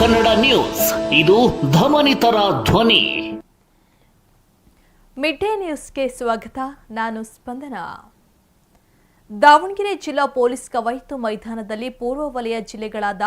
Kannada news. ಇದು ಧಮನಿತರ ಧ್ವನಿ. ಮಿಡ್ ಡೇ ನ್ಯೂಸ್ಗೆ ಸ್ವಾಗತ. ನಾನು ಸ್ಪಂದನ. ದಾವಣಗೆರೆ ಜಿಲ್ಲಾ ಪೊಲೀಸ್ ಕವಾಯತು ಮೈದಾನದಲ್ಲಿ ಪೂರ್ವ ವಲಯ ಜಿಲ್ಲೆಗಳಾದ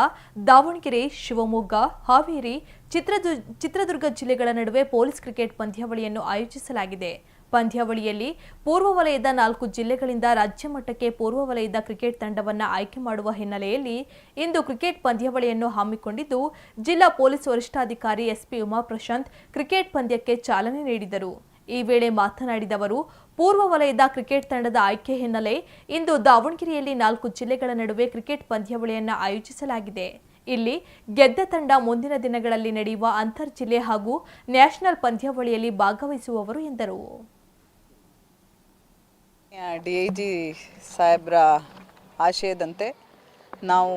ದಾವಣಗೆರೆ, ಶಿವಮೊಗ್ಗ, ಹಾವೇರಿ, ಚಿತ್ರದು, ಚಿತ್ರದುರ್ಗ ಜಿಲ್ಲೆಗಳ ನಡುವೆ ಪೊಲೀಸ್ ಕ್ರಿಕೆಟ್ ಪಂದ್ಯಾವಳಿಯನ್ನು ಆಯೋಜಿಸಲಾಗಿದೆ. ಪಂದ್ಯಾವಳಿಯಲ್ಲಿ ಪೂರ್ವ ವಲಯದ ನಾಲ್ಕು ಜಿಲ್ಲೆಗಳಿಂದ ರಾಜ್ಯ ಮಟ್ಟಕ್ಕೆ ಪೂರ್ವ ವಲಯದ ಕ್ರಿಕೆಟ್ ತಂಡವನ್ನು ಆಯ್ಕೆ ಮಾಡುವ ಹಿನ್ನೆಲೆಯಲ್ಲಿ ಇಂದು ಕ್ರಿಕೆಟ್ ಪಂದ್ಯಾವಳಿಯನ್ನು ಹಮ್ಮಿಕೊಂಡಿದ್ದು, ಜಿಲ್ಲಾ ಪೊಲೀಸ್ ವರಿಷ್ಠಾಧಿಕಾರಿ ಎಸ್ಪಿ ಉಮಾಪ್ರಶಾಂತ್ ಕ್ರಿಕೆಟ್ ಪಂದ್ಯಕ್ಕೆ ಚಾಲನೆ ನೀಡಿದರು. ಈ ವೇಳೆ ಮಾತನಾಡಿದ ಅವರು, ಪೂರ್ವ ವಲಯದ ಕ್ರಿಕೆಟ್ ತಂಡದ ಆಯ್ಕೆ ಹಿನ್ನೆಲೆ ಇಂದು ದಾವಣಗೆರೆಯಲ್ಲಿ ನಾಲ್ಕು ಜಿಲ್ಲೆಗಳ ನಡುವೆ ಕ್ರಿಕೆಟ್ ಪಂದ್ಯಾವಳಿಯನ್ನು ಆಯೋಜಿಸಲಾಗಿದೆ. ಇಲ್ಲಿ ಗೆದ್ದ ತಂಡ ಮುಂದಿನ ದಿನಗಳಲ್ಲಿ ನಡೆಯುವ ಅಂತರ್ ಜಿಲ್ಲೆ ಹಾಗೂ ನ್ಯಾಷನಲ್ ಪಂದ್ಯಾವಳಿಯಲ್ಲಿ ಭಾಗವಹಿಸುವವರು ಎಂದರು. ಡಿ ಐ ಜಿ ಸಾಹೇಬ್ರ ಆಶಯದಂತೆ ನಾವು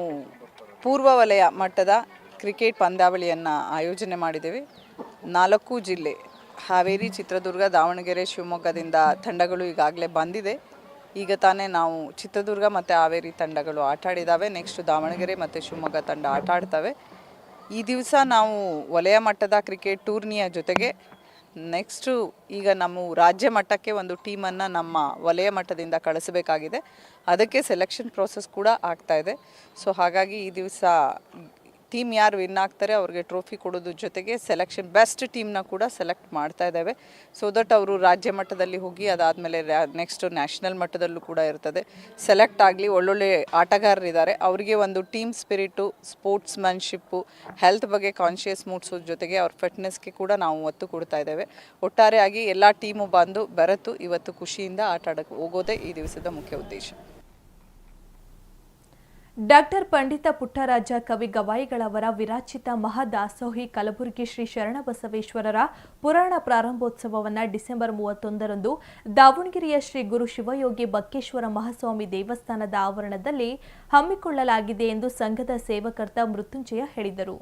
ಪೂರ್ವ ವಲಯ ಮಟ್ಟದ ಕ್ರಿಕೆಟ್ ಪಂದ್ಯಾವಳಿಯನ್ನು ಆಯೋಜನೆ ಮಾಡಿದ್ದೇವೆ. ನಾಲ್ಕು ಜಿಲ್ಲೆ, ಹಾವೇರಿ, ಚಿತ್ರದುರ್ಗ, ದಾವಣಗೆರೆ, ಶಿವಮೊಗ್ಗದಿಂದ ತಂಡಗಳು ಈಗಾಗಲೇ ಬಂದಿದೆ. ಈಗ ತಾನೇ ನಾವು ಚಿತ್ರದುರ್ಗ ಮತ್ತು ಹಾವೇರಿ ತಂಡಗಳು ಆಟ ಆಡಿದ್ದಾವೆ ನೆಕ್ಸ್ಟ್ ದಾವಣಗೆರೆ ಮತ್ತು ಶಿವಮೊಗ್ಗ ತಂಡ ಆಟ ಆಡ್ತವೆ. ಈ ದಿವಸ ನಾವು ವಲಯ ಮಟ್ಟದ ಕ್ರಿಕೆಟ್ ಟೂರ್ನಿಯ ಜೊತೆಗೆ ನೆಕ್ಸ್ಟು ಈಗ ನಮ್ಮ ರಾಜ್ಯ ಮಟ್ಟಕ್ಕೆ ಒಂದು ಟೀಮನ್ನು ನಮ್ಮ ವಲಯ ಮಟ್ಟದಿಂದ ಕಳಿಸಬೇಕಾಗಿದೆ. ಅದಕ್ಕೆ ಸೆಲೆಕ್ಷನ್ ಪ್ರೋಸೆಸ್ ಕೂಡ ಆಗ್ತಾ ಇದೆ. ಸೊ ಹಾಗಾಗಿ ಈ ದಿವಸ ಟೀಮ್ ಯಾರು ವಿನ್ ಆಗ್ತಾರೆ ಅವ್ರಿಗೆ ಟ್ರೋಫಿ ಕೊಡೋದ್ರ ಜೊತೆಗೆ ಸೆಲೆಕ್ಷನ್ ಬೆಸ್ಟ್ ಟೀಮ್ನ ಕೂಡ ಸೆಲೆಕ್ಟ್ ಮಾಡ್ತಾ ಇದ್ದಾವೆ ಸೊ ದಟ್ ಅವರು ರಾಜ್ಯ ಮಟ್ಟದಲ್ಲಿ ಹೋಗಿ ಅದಾದಮೇಲೆ ನೆಕ್ಸ್ಟ್ ನ್ಯಾಷನಲ್ ಮಟ್ಟದಲ್ಲೂ ಕೂಡ ಇರ್ತದೆ. ಸೆಲೆಕ್ಟ್ ಆಗಲಿ, ಒಳ್ಳೊಳ್ಳೆ ಆಟಗಾರರಿದ್ದಾರೆ ಅವರಿಗೆ ಒಂದು team spirit sportsmanship health ಬಗ್ಗೆ ಕಾನ್ಷಿಯಸ್ ಮೂಡಿಸೋದ್ರ ಜೊತೆಗೆ ಅವ್ರ ಫಿಟ್ನೆಸ್ಗೆ ಕೂಡ ನಾವು ಒತ್ತು ಕೊಡ್ತಾ ಇದ್ದೇವೆ ಒಟ್ಟಾರೆಯಾಗಿ ಎಲ್ಲ ಟೀಮು ಬಂದು ಬೆರೆತು ಇವತ್ತು ಖುಷಿಯಿಂದ ಆಟ ಆಡೋಕ್ಕೆ ಹೋಗೋದೇ ಈ ದಿವಸದ ಮುಖ್ಯ ಉದ್ದೇಶ. ಡಾಕ್ಟರ್ ಪಂಡಿತ ಪುಟ್ಟರಾಜ ಕವಿ ಗವಾಯಿಗಳವರ ವಿರಾಚಿತ ಮಹಾದಾಸೋಹಿ ಕಲಬುರಗಿ ಶ್ರೀ ಶರಣಬಸವೇಶ್ವರರ ಪುರಾಣ ಪ್ರಾರಂಭೋತ್ಸವವನ್ನು ಡಿಸೆಂಬರ್ ಮೂವತ್ತೊಂದರಂದು ದಾವಣಗೆರೆಯ ಶ್ರೀ ಗುರು ಶಿವಯೋಗಿ ಬಕ್ಕೇಶ್ವರ ಮಹಾಸ್ವಾಮಿ ದೇವಸ್ಥಾನದ ಆವರಣದಲ್ಲಿ ಹಮ್ಮಿಕೊಳ್ಳಲಾಗಿದೆ ಎಂದು ಸಂಘದ ಸೇವಕರ್ತ ಮೃತ್ಯುಂಜಯ ಹೇಳಿದರು.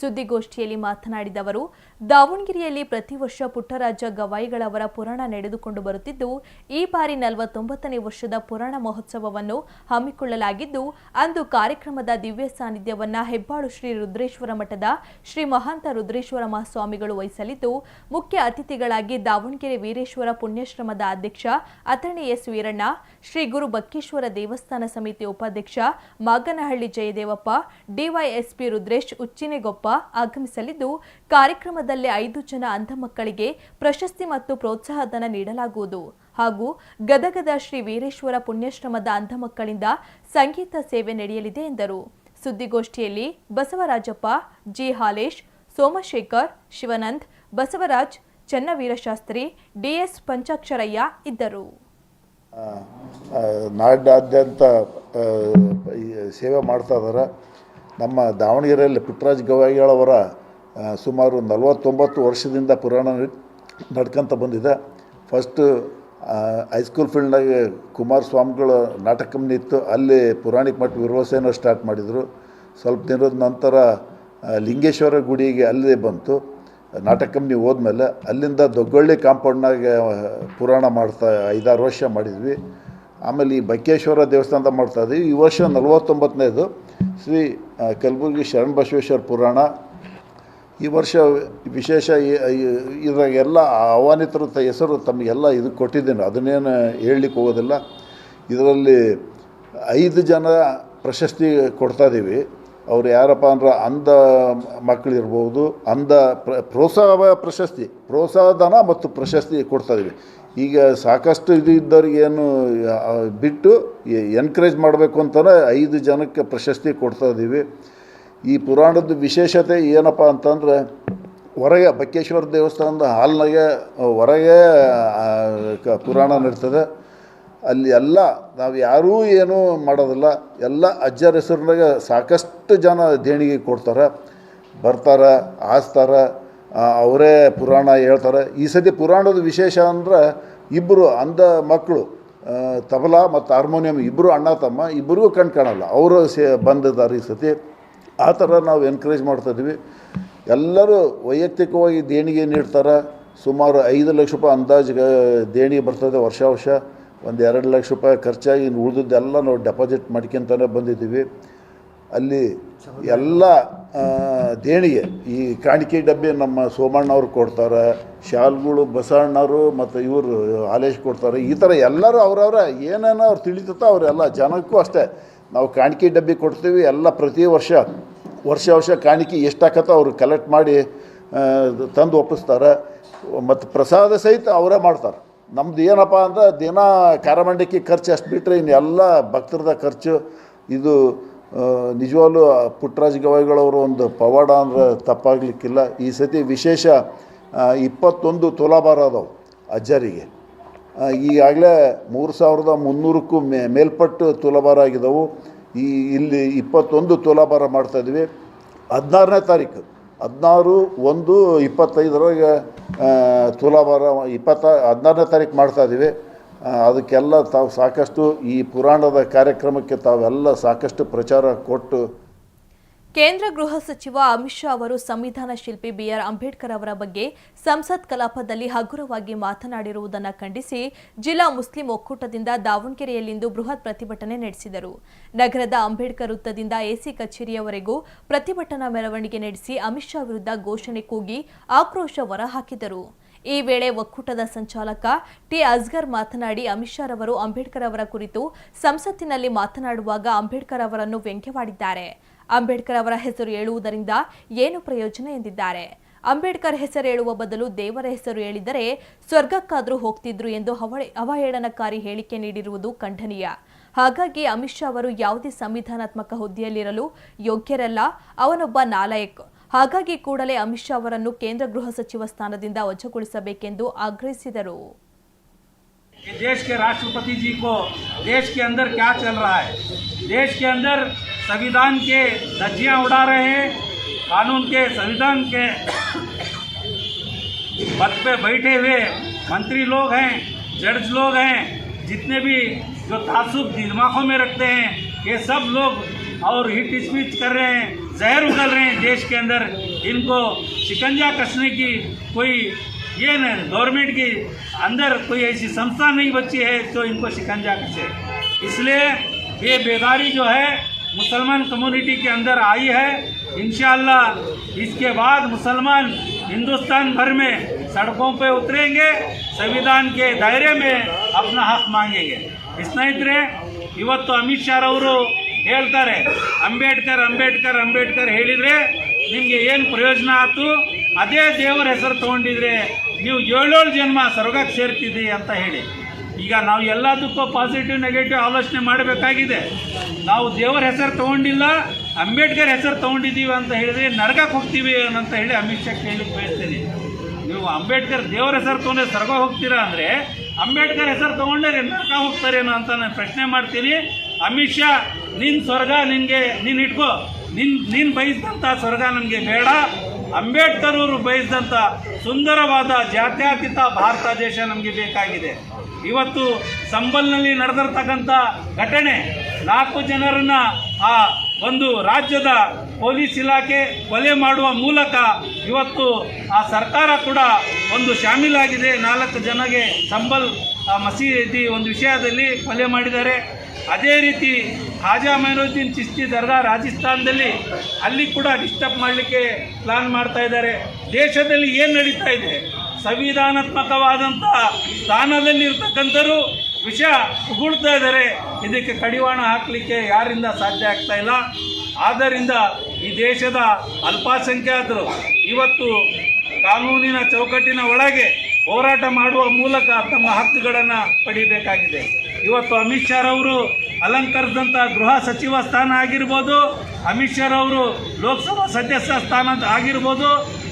ಸುದ್ದಿಗೋಷ್ಠಿಯಲ್ಲಿ ಮಾತನಾಡಿದ ಅವರು, ದಾವಣಗೆರೆಯಲ್ಲಿ ಪ್ರತಿ ವರ್ಷ ಪುಟ್ಟರಾಜ ಗವಾಯಿಗಳವರ ಪುರಾಣ ನಡೆದುಕೊಂಡು ಬರುತ್ತಿದ್ದು, ಈ ಬಾರಿ ನಲವತ್ತೊಂಬತ್ತನೇ ವರ್ಷದ ಪುರಾಣ ಮಹೋತ್ಸವವನ್ನು ಹಮ್ಮಿಕೊಳ್ಳಲಾಗಿದ್ದು, ಅಂದು ಕಾರ್ಯಕ್ರಮದ ದಿವ್ಯ ಸಾನ್ನಿಧ್ಯವನ್ನು ಹೆಬ್ಬಾಳು ಶ್ರೀ ರುದ್ರೇಶ್ವರ ಮಠದ ಶ್ರೀ ಮಹಾಂತ ರುದ್ರೇಶ್ವರ ಮಹಾಸ್ವಾಮಿಗಳು ವಹಿಸಲಿದ್ದು, ಮುಖ್ಯ ಅತಿಥಿಗಳಾಗಿ ದಾವಣಗೆರೆ ವೀರೇಶ್ವರ ಪುಣ್ಯಾಶ್ರಮದ ಅಧ್ಯಕ್ಷ ಅಥಣಿ ಎಸ್ ವೀರಣ್ಣ, ಶ್ರೀ ಗುರು ಬಕ್ಕೇಶ್ವರ ದೇವಸ್ಥಾನ ಸಮಿತಿ ಉಪಾಧ್ಯಕ್ಷ ಮಾಗನಹಳ್ಳಿ ಜಯದೇವಪ್ಪ, ಡಿವೈಎಸ್ಪಿ ರುದ್ರೇಶ್ ಉಚ್ಚಿನೆಗೊಪ್ಪ ಆಗಮಿಸಲಿದ್ದು, ಕಾರ್ಯಕ್ರಮದಲ್ಲಿ ಐದು ಜನ ಅಂಧ ಮಕ್ಕಳಿಗೆ ಪ್ರಶಸ್ತಿ ಮತ್ತು ಪ್ರೋತ್ಸಾಹಧನ ನೀಡಲಾಗುವುದು. ಹಾಗೂ ಗದಗದ ಶ್ರೀ ವೀರೇಶ್ವರ ಪುಣ್ಯಾಶ್ರಮದ ಅಂಧ ಮಕ್ಕಳಿಂದ ಸಂಗೀತ ಸೇವೆ ನಡೆಯಲಿದೆ ಎಂದರು. ಸುದ್ದಿಗೋಷ್ಠಿಯಲ್ಲಿ ಬಸವರಾಜಪ್ಪ, ಜಿ. ಹಾಲೇಶ್, ಸೋಮಶೇಖರ್, ಶಿವನಂದ್, ಬಸವರಾಜ್, ಚನ್ನವೀರಶಾಸ್ತ್ರಿ ಡಿಎಸ್ ಪಂಚಾಕ್ಷರಯ್ಯ ಇದ್ದರು. ನಾಡಿನಾದ್ಯಂತ ಸೇವೆ ಮಾಡ್ತಾ ಇದ್ದಾರೆ ನಮ್ಮ ದಾವಣಗೆರೆಯಲ್ಲಿ ಪುಟ್ಟರಾಜ ಗವಾಯಿಗಳವರ ಸುಮಾರು ನಲವತ್ತೊಂಬತ್ತು ವರ್ಷದಿಂದ ಪುರಾಣ ನಡ್ಕೊತ ಬಂದಿದೆ. ಫಸ್ಟು ಹೈಸ್ಕೂಲ್ ಫೀಲ್ಡ್ನಾಗೆ ಕುಮಾರಸ್ವಾಮಿಗಳ ನಾಟಕ ಕಂಪ್ನಿ ಇತ್ತು. ಅಲ್ಲಿ ಪುರಾಣಿಕ ಮಠ ವಿರ್ವಸೇನ ಸ್ಟಾರ್ಟ್ ಮಾಡಿದರು. ಸ್ವಲ್ಪ ದಿನದ ನಂತರ ಲಿಂಗೇಶ್ವರ ಗುಡಿಗೆ ಅಲ್ಲೇ ಬಂತು. ನಾಟಕ ಕಂಪ್ನಿ ಹೋದ್ಮೇಲೆ ಅಲ್ಲಿಂದ ದೊಗ್ಗೊಳ್ಳಿ ಕಾಂಪೌಂಡ್ನಾಗೆ ಪುರಾಣ ಮಾಡ್ತಾ ಐದಾರು ವರ್ಷ ಮಾಡಿದ್ವಿ. ಆಮೇಲೆ ಈ ಬಕ್ಕೇಶ್ವರ ದೇವಸ್ಥಾನದ ಮಾಡ್ತಾ ಇದ್ವಿ. ಈ ವರ್ಷ ನಲವತ್ತೊಂಬತ್ತನೇದು. ಶ್ರೀ ಕಲಬುರ್ಗಿ ಶರಣ ಬಸವೇಶ್ವರ ಪುರಾಣ. ಈ ವರ್ಷ ವಿಶೇಷ ಇದ್ರಾಗೆಲ್ಲ ಆಹ್ವಾನಿತರು ತ- ಹೆಸರು ತಮಗೆಲ್ಲ ಇದು ಕೊಟ್ಟಿದ್ದೇನೆ. ಅದನ್ನೇನು ಹೇಳಲಿಕ್ಕೆ ಹೋಗೋದಿಲ್ಲ. ಇದರಲ್ಲಿ ಐದು ಜನ ಪ್ರಶಸ್ತಿ ಕೊಡ್ತಾ ಇದ್ದೀವಿ ಅವ್ರು ಯಾರಪ್ಪ ಅಂದ್ರೆ ಅಂಧ ಮಕ್ಕಳಿರ್ಬೋದು, ಅಂಧ ಪ್ರ, ಪ್ರೋತ್ಸಾಹ ಪ್ರಶಸ್ತಿ, ಪ್ರೋತ್ಸಾಹಧನ ಮತ್ತು ಪ್ರಶಸ್ತಿ ಕೊಡ್ತಾ ಇದೀವಿ ಈಗ ಸಾಕಷ್ಟು ಇದು ಇದ್ದವ್ರಿಗೆ ಏನು ಬಿಟ್ಟು ಎನ್ಕರೇಜ್ ಮಾಡಬೇಕು ಅಂತಲೇ ಐದು ಜನಕ್ಕೆ ಪ್ರಶಸ್ತಿ ಕೊಡ್ತಾ ಇದ್ದೀವಿ. ಈ ಪುರಾಣದ ವಿಶೇಷತೆ ಏನಪ್ಪ ಅಂತಂದ್ರೆ, ಹೊರಗೆ ಬಕ್ಕೇಶ್ವರ ದೇವಸ್ಥಾನದ ಹಾಲ್ನಾಗೆ, ಹೊರಗೆ ಪುರಾಣ ನಡೀತದೆ. ಅಲ್ಲಿ ಎಲ್ಲ ನಾವು ಯಾರೂ ಏನೂ ಮಾಡೋದಿಲ್ಲ. ಎಲ್ಲ ಅಜ್ಜರ ಹೆಸರಿನಾಗ ಸಾಕಷ್ಟು ಜನ ದೇಣಿಗೆ ಕೊಡ್ತಾರೆ, ಬರ್ತಾರೆ ಆಸ್ತಾರೆ ಅವರೇ ಪುರಾಣ ಹೇಳ್ತಾರೆ. ಈ ಸತಿ ಪುರಾಣದ ವಿಶೇಷ ಅಂದ್ರೆ ಇಬ್ಬರು ಅಂಧ ಮಕ್ಕಳು ತಬಲಾ ಮತ್ತು ಹಾರ್ಮೋನಿಯಂ ಇಬ್ಬರು ಅಣ್ಣ ತಮ್ಮ, ಇಬ್ಬರಿಗೂ ಕಣ್ ಕಾಣಲ್ಲ. ಅವರು ಸೇ ಬಂದಿದ್ದಾರೆ ಈ ಸತಿ. ಆ ಥರ ನಾವು ಎನ್ಕರೇಜ್ ಮಾಡ್ತಾಯಿದ್ವಿ ಎಲ್ಲರೂ ವೈಯಕ್ತಿಕವಾಗಿ ದೇಣಿಗೆ ನೀಡ್ತಾರೆ. ಸುಮಾರು ಐದು ಲಕ್ಷ ರೂಪಾಯಿ ಅಂದಾಜು ದೇಣಿಗೆ ಬರ್ತದೆ ವರ್ಷ ವರ್ಷ. ಒಂದು ಎರಡು ಲಕ್ಷ ರೂಪಾಯಿ ಖರ್ಚಾಗಿ ಇನ್ನು ಉಳಿದದ್ದೆಲ್ಲ ನಾವು ಡೆಪಾಸಿಟ್ ಮಾಡ್ಕೊಂತಾನೆ ಬಂದಿದ್ದೀವಿ. ಅಲ್ಲಿ ಎಲ್ಲ ದೇಣಿಗೆ, ಈ ಕಾಣಿಕೆ ಡಬ್ಬಿ ನಮ್ಮ ಸೋಮಣ್ಣವ್ರು ಕೊಡ್ತಾರೆ, ಶಾಲ್ಗಳು ಬಸವಣ್ಣವರು ಮತ್ತು ಇವರು ಆಲೇಶ್ ಕೊಡ್ತಾರೆ. ಈ ಥರ ಎಲ್ಲರೂ ಅವರವರ ಏನೇನೋ ಅವ್ರು ತಿಳಿತತ್ತೋ ಅವರೆಲ್ಲ, ಜನಕ್ಕೂ ಅಷ್ಟೇ. ನಾವು ಕಾಣಿಕೆ ಡಬ್ಬಿ ಕೊಡ್ತೀವಿ, ಎಲ್ಲ ಪ್ರತಿ ವರ್ಷ ವರ್ಷ ವರ್ಷ ಕಾಣಿಕೆ ಎಷ್ಟಾಕತ್ತೋ ಅವರು ಕಲೆಕ್ಟ್ ಮಾಡಿ ತಂದು ಒಪ್ಪಿಸ್ತಾರೆ. ಮತ್ತು ಪ್ರಸಾದ ಸಹಿತ ಅವರೇ ಮಾಡ್ತಾರೆ. ನಮ್ದು ಏನಪ್ಪ ಅಂದ್ರೆ ದಿನ ಕಾರಮಂಡಕ್ಕೆ ಖರ್ಚು ಅಷ್ಟು ಬಿಟ್ಟರೆ ಇನ್ನೆಲ್ಲ ಭಕ್ತರದ ಖರ್ಚು. ಇದು ನಿಜವಾಗ್ಲೂ ಪುಟ್ಟರಾಜ ಗವಾಯಿಗಳವರು ಒಂದು ಪವಾಡ ಅಂದ್ರೆ ತಪ್ಪಾಗಲಿಕ್ಕಿಲ್ಲ. ಈ ಸತಿ ವಿಶೇಷ ಇಪ್ಪತ್ತೊಂದು ತುಲಾಭಾರ ಅದಾವೆ ಅಜ್ಜರಿಗೆ. ಈಗಾಗಲೇ ಮೂರು ಸಾವಿರದ ಮುನ್ನೂರಕ್ಕೂ ಮೇ, ಮೇಲ್ಪಟ್ಟು ತುಲಾಭಾರ ಆಗಿದ್ದವು ಈ, ಇಲ್ಲಿ ಇಪ್ಪತ್ತೊಂದು ತುಲಾಭಾರ ಮಾಡ್ತಾಯಿದ್ವಿ ಹದಿನಾರನೇ ತಾರೀಕು, ಹದಿನಾರು, ಒಂದು, ಇಪ್ಪತ್ತೈದರೊಳಗೆ ತುಲಾಭಾರ ಇಪ್ಪತ್ತ ಹದಿನಾರನೇ ತಾರೀಕು ಮಾಡ್ತಾ ಇದ್ದೀವಿ ಅದಕ್ಕೆಲ್ಲ ತಾವು ಸಾಕಷ್ಟು ಈ ಪುರಾಣದ ಕಾರ್ಯಕ್ರಮಕ್ಕೆ ತಾವೆಲ್ಲ ಸಾಕಷ್ಟು ಪ್ರಚಾರ ಕೊಟ್ಟು ಕೇಂದ್ರ ಗೃಹ ಸಚಿವ ಅಮಿತ್ ಶಾ ಅವರು ಸಂವಿಧಾನ ಶಿಲ್ಪಿ ಬಿಆರ್ ಅಂಬೇಡ್ಕರ್ ಅವರ ಬಗ್ಗೆ ಸಂಸತ್ ಕಲಾಪದಲ್ಲಿ ಹಗುರವಾಗಿ ಮಾತನಾಡಿರುವುದನ್ನು ಖಂಡಿಸಿ ಜಿಲ್ಲಾ ಮುಸ್ಲಿಂ ಒಕ್ಕೂಟದಿಂದ ದಾವಣಗೆರೆಯಲ್ಲಿಂದು ಬೃಹತ್ ಪ್ರತಿಭಟನೆ ನಡೆಸಿದರು. ನಗರದ ಅಂಬೇಡ್ಕರ್ ವೃತ್ತದಿಂದ ಎಸಿ ಕಚೇರಿಯವರೆಗೂ ಪ್ರತಿಭಟನಾ ಮೆರವಣಿಗೆ ನಡೆಸಿ ಅಮಿತ್ ಶಾ ವಿರುದ್ಧ ಘೋಷಣೆ ಕೂಗಿ ಆಕ್ರೋಶ ಹೊರಹಾಕಿದರು. ಈ ವೇಳೆ ಒಕ್ಕೂಟದ ಸಂಚಾಲಕ ಟಿ ಅಸ್ಗರ್ ಮಾತನಾಡಿ, ಅಮಿತ್ ಶಾ ರವರು ಅಂಬೇಡ್ಕರ್ ಅವರ ಕುರಿತು ಸಂಸತ್ತಿನಲ್ಲಿ ಮಾತನಾಡುವಾಗ ಅಂಬೇಡ್ಕರ್ ಅವರನ್ನು ವ್ಯಂಗ್ಯವಾಡಿದ್ದಾರೆ. ಅಂಬೇಡ್ಕರ್ ಅವರ ಹೆಸರು ಹೇಳುವುದರಿಂದ ಏನು ಪ್ರಯೋಜನ ಎಂದಿದ್ದಾರೆ? ಅಂಬೇಡ್ಕರ್ ಹೆಸರು ಹೇಳುವ ಬದಲು ದೇವರ ಹೆಸರು ಹೇಳಿದರೆ ಸ್ವರ್ಗಕ್ಕಾದರೂ ಹೋಗ್ತಿದ್ರು ಎಂದು ಅವಹೇ- ಅವಹೇಳನಕಾರಿ ಹೇಳಿಕೆ ನೀಡಿರುವುದು ಖಂಡನೀಯ. ಹಾಗಾಗಿ ಅಮಿತ್ ಶಾ ಅವರು ಯಾವುದೇ ಸಂವಿಧಾನಾತ್ಮಕ ಹುದ್ದೆಯಲ್ಲಿರಲು ಯೋಗ್ಯರಲ್ಲ, ಅವನೊಬ್ಬ ನಾಲಾಯಕ್. ಹಾಗಾಗಿ ಕೂಡಲೇ ಅಮಿತ್ ಶಾ ಅವರನ್ನು ಕೇಂದ್ರ ಗೃಹ ಸಚಿವ ಸ್ಥಾನದಿಂದ ವಜಗೊಳಿಸಬೇಕೆಂದು ಆಗ್ರಹಿಸಿದರು. देश के राष्ट्रपति जी को देश के अंदर क्या चल रहा है? देश के अंदर संविधान के धज्जियाँ उड़ा रहे हैं, कानून के, संविधान के पद पे बैठे हुए मंत्री लोग हैं, जज लोग हैं, जितने भी जो तासुब दिमागों में रखते हैं, ये सब लोग और हिट स्पीच कर रहे हैं, जहर उगल रहे हैं देश के अंदर। इनको शिकंजा कसने की कोई ये नहीं गवर्नमेंट की अंदर कोई ऐसी संस्था नहीं बची है जो इनको शिकंजा कसे इसलिए ये बेदारी जो है मुसलमान कम्युनिटी के अंदर आई है इंशाल्लाह इसके बाद मुसलमान हिंदुस्तान भर में सड़कों पे उतरेंगे संविधान के दायरे में अपना हक मांगेंगे ಸ್ನೇಹಿತರೆ ಇವತ್ತು ಅಮಿತ್ ಶಾ ಅವರು ಹೇಳ್ತಾರೆ ಅಂಬೇಡ್ಕರ್ ಅಂಬೇಡ್ಕರ್ ಅಂಬೇಡ್ಕರ್ ಹೇಳಿದರೆ ನಿಮಗೆ ಏನು ಪ್ರಯೋಜನ ಆಯ್ತು ಅದೇ ದೇವರ ಹೆಸರು ತೊಗೊಂಡಿದ್ರೆ ನೀವು ಏಳೇಳು ಜನ್ಮ ಸ್ವರ್ಗಕ್ಕೆ ಸೇರ್ತಿದ್ದಿ ಅಂತ ಹೇಳಿ. ಈಗ ನಾವು ಎಲ್ಲದಕ್ಕೂ ಪಾಸಿಟಿವ್ ನೆಗೆಟಿವ್ ಆಲೋಚನೆ ಮಾಡಬೇಕಾಗಿದೆ. ನಾವು ದೇವರ ಹೆಸರು ತೊಗೊಂಡಿಲ್ಲ, ಅಂಬೇಡ್ಕರ್ ಹೆಸರು ತೊಗೊಂಡಿದ್ದೀವಿ ಅಂತ ಹೇಳಿದ್ರೆ ನರಕಕ್ಕೆ ಹೋಗ್ತೀವಿ ಅಂತ ಹೇಳಿ ಅಮಿತ್ ಶಾ ಕೇಳಲಿಕ್ಕೆ ಬಯಸ್ತೀನಿ ನೀವು ಅಂಬೇಡ್ಕರ್ ದೇವರ ಹೆಸರು ತೊಗೊಂಡ್ರೆ ಸ್ವರ್ಗ ಹೋಗ್ತೀರಾ ಅಂದರೆ, ಅಂಬೇಡ್ಕರ್ ಹೆಸರು ತೊಗೊಂಡ್ರೆ ನರಕ ಹೋಗ್ತಾರೇನೋ ಅಂತ ನಾನು ಪ್ರಶ್ನೆ ಮಾಡ್ತೀನಿ. ಅಮಿತ್ ಶಾ ನಿನ್ನ ಸ್ವರ್ಗ ನಿನಗೆ ನೀನು ಇಟ್ಕೋ. ನಿನ್ನ ನೀನು ಬಯಸಿದಂಥ ಸ್ವರ್ಗ ನಮಗೆ ಬೇಡ. ಅಂಬೇಡ್ಕರ್ ಅವರು ಬಯಸಿದಂಥ ಸುಂದರವಾದ ಜಾತ್ಯತೀತ ಭಾರತ ದೇಶ ನಮಗೆ ಬೇಕಾಗಿದೆ. ಇವತ್ತು ಸಂಬಲ್ನಲ್ಲಿ ನಡೆದಿರ್ತಕ್ಕಂಥ ಘಟನೆ, ನಾಲ್ಕು ಜನರನ್ನ ಆ ಒಂದು ರಾಜ್ಯದ ಪೊಲೀಸ್ ಇಲಾಖೆ ಕೊಲೆ ಮಾಡುವ ಮೂಲಕ ಇವತ್ತು ಆ ಸರ್ಕಾರ ಕೂಡ ಒಂದು ಶಾಮೀಲಾಗಿದೆ. ನಾಲ್ಕು ಜನಗೆ ಸಂಬಲ್ ಮಸೀದಿ ಒಂದು ವಿಷಯದಲ್ಲಿ ಕೊಲೆ ಮಾಡಿದ್ದಾರೆ. ಅದೇ ರೀತಿ ಖಾಜಾ ಮೈನುದ್ದೀನ್ ಚಿಸ್ತಿ ದರ್ಗಾ ರಾಜಸ್ಥಾನದಲ್ಲಿ ಅಲ್ಲಿ ಕೂಡ ಡಿಸ್ಟರ್ಬ್ ಮಾಡಲಿಕ್ಕೆ ಪ್ಲಾನ್ ಮಾಡ್ತಾ ಇದ್ದಾರೆ. ದೇಶದಲ್ಲಿ ಏನು ನಡೀತಾ ಇದೆ? ಸಂವಿಧಾನಾತ್ಮಕವಾದಂಥ ಸ್ಥಾನದಲ್ಲಿರ್ತಕ್ಕಂಥರು ವಿಷ ಉಗುಳ್ತಾ ಇದ್ದಾರೆ. ಇದಕ್ಕೆ ಕಡಿವಾಣ ಹಾಕಲಿಕ್ಕೆ ಯಾರಿಂದ ಸಾಧ್ಯ ಆಗ್ತಾ ಇಲ್ಲ. ಆದ್ದರಿಂದ ಈ ದೇಶದ ಅಲ್ಪಸಂಖ್ಯಾತರು ಇವತ್ತು ಕಾನೂನಿನ ಚೌಕಟ್ಟಿನ ಒಳಗೆ ಹೋರಾಟ ಮಾಡುವ ಮೂಲಕ ತಮ್ಮ ಹಕ್ಕುಗಳನ್ನು ಪಡಿಬೇಕಾಗಿದೆ. ಇವತ್ತು ಅಮಿತ್ ಶಾ ಅವರು ಅಲಂಕರಿಸಿದಂಥ ಗೃಹ ಸಚಿವ ಸ್ಥಾನ ಆಗಿರ್ಬೋದು, ಅಮಿತ್ ಶಾ ಅವರು ಲೋಕಸಭಾ ಸದಸ್ಯ ಸ್ಥಾನ ಆಗಿರ್ಬೋದು,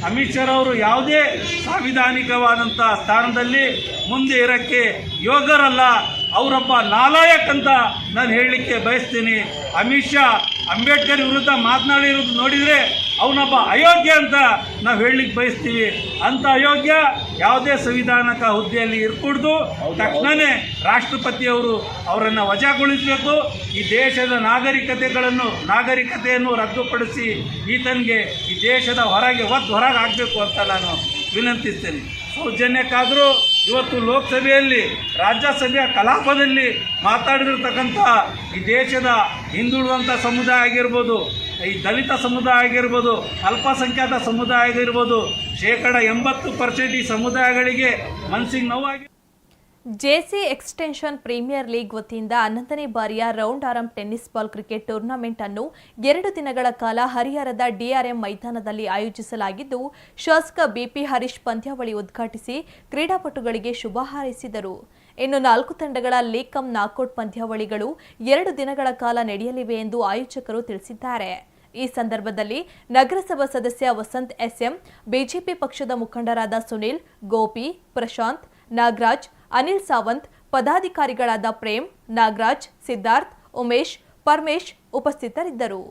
ಅಮಿತ್ ಶಾ ಅವರು ಯಾವುದೇ ಸಾಂವಿಧಾನಿಕವಾದಂಥ ಸ್ಥಾನದಲ್ಲಿ ಮುಂದೆ ಇರೋಕ್ಕೆ ಯೋಗರಲ್ಲ ಅವರೊಬ್ಬ ನಾಲಾಯಕ್ ಅಂತ ನಾನು ಹೇಳಲಿಕ್ಕೆ ಬಯಸ್ತೀನಿ. ಅಮಿತ್ ಶಾ ಅಂಬೇಡ್ಕರ್ ವಿರುದ್ಧ ಮಾತನಾಡಿರೋದು ನೋಡಿದರೆ ಅವನೊಬ್ಬ ಅಯೋಗ್ಯ ಅಂತ ನಾವು ಹೇಳಲಿಕ್ಕೆ ಬಯಸ್ತೀವಿ. ಅಂಥ ಅಯೋಗ್ಯ ಯಾವುದೇ ಸಂವಿಧಾನಕ ಹುದ್ದೆಯಲ್ಲಿ ಇರ್ಕೂಡ್ದು ತಕ್ಷಣವೇ ರಾಷ್ಟ್ರಪತಿಯವರು ಅವರನ್ನು ವಜಾಗೊಳಿಸಬೇಕು. ಈ ದೇಶದ ನಾಗರಿಕತೆಗಳನ್ನು ನಾಗರಿಕತೆಯನ್ನು ರದ್ದುಪಡಿಸಿ ಈತನಿಗೆ ಈ ದೇಶದ ಹೊರಗೆ ಒತ್ತು ಹೊರಗೆ ಆಗಬೇಕು ಅಂತ ನಾನು ವಿನಂತಿಸ್ತೇನೆ. ಸೌಜನ್ಯಕ್ಕಾದರೂ ಇವತ್ತು ಲೋಕಸಭೆಯಲ್ಲಿ, ರಾಜ್ಯಸಭೆಯ ಕಲಾಪದಲ್ಲಿ ಮಾತಾಡಿರ್ತಕ್ಕಂಥ ಈ ದೇಶದ ಹಿಂದುಳಿದಂಥ ಸಮುದಾಯ ಆಗಿರ್ಬೋದು, ಈ ದಲಿತ ಸಮುದಾಯ ಆಗಿರ್ಬೋದು, ಅಲ್ಪಸಂಖ್ಯಾತ ಸಮುದಾಯ ಆಗಿರ್ಬೋದು, ಶೇಕಡ ಎಂಬತ್ತು ಪರ್ಸೆಂಟ್ ಈ ಸಮುದಾಯಗಳಿಗೆ ಮನಸ್ಸಿಗೆ ನೋವಾಗಿ ಜೆಸಿ ಎಕ್ಸ್ಟೆನ್ಷನ್ ಪ್ರೀಮಿಯರ್ ಲೀಗ್ ವತಿಯಿಂದ ಹನ್ನೊಂದನೇ ಬಾರಿಯ round arm tennis ball cricket tournament ಅನ್ನು ಎರಡು ದಿನಗಳ ಕಾಲ ಹರಿಹರದ ಡಿಆರ್ಎಂ ಮೈದಾನದಲ್ಲಿ ಆಯೋಜಿಸಲಾಗಿದ್ದು, ಶಾಸಕ ಬಿಪಿ ಹರೀಶ್ ಪಂದ್ಯಾವಳಿ ಉದ್ಘಾಟಿಸಿ ಕ್ರೀಡಾಪಟುಗಳಿಗೆ ಶುಭ ಹಾರೈಸಿದರು. ಇನ್ನು ನಾಲ್ಕು ತಂಡಗಳ ಲೀಗ್ ಕಮ್ ನಾಕೌಟ್ ಪಂದ್ಯಾವಳಿಗಳು ಎರಡು ದಿನಗಳ ಕಾಲ ನಡೆಯಲಿವೆ ಎಂದು ಆಯೋಜಕರು ತಿಳಿಸಿದ್ದಾರೆ. ಈ ಸಂದರ್ಭದಲ್ಲಿ ನಗರಸಭಾ ಸದಸ್ಯ ವಸಂತ್ ಎಸ್ಎಂ, ಬಿಜೆಪಿ ಪಕ್ಷದ ಮುಖಂಡರಾದ ಸುನಿಲ್, ಗೋಪಿ, ಪ್ರಶಾಂತ್, ನಾಗರಾಜ್ ಅನಿಲ್ ಸಾವಂತ್ ಪದಾಧಿಕಾರಿಗಳಾದ ಪ್ರೇಮ್ ನಾಗರಾಜ್ ಸಿದ್ಧಾರ್ಥ್ ಉಮೇಶ್ ಪರಮೇಶ್ ಉಪಸ್ಥಿತರಿದ್ದರು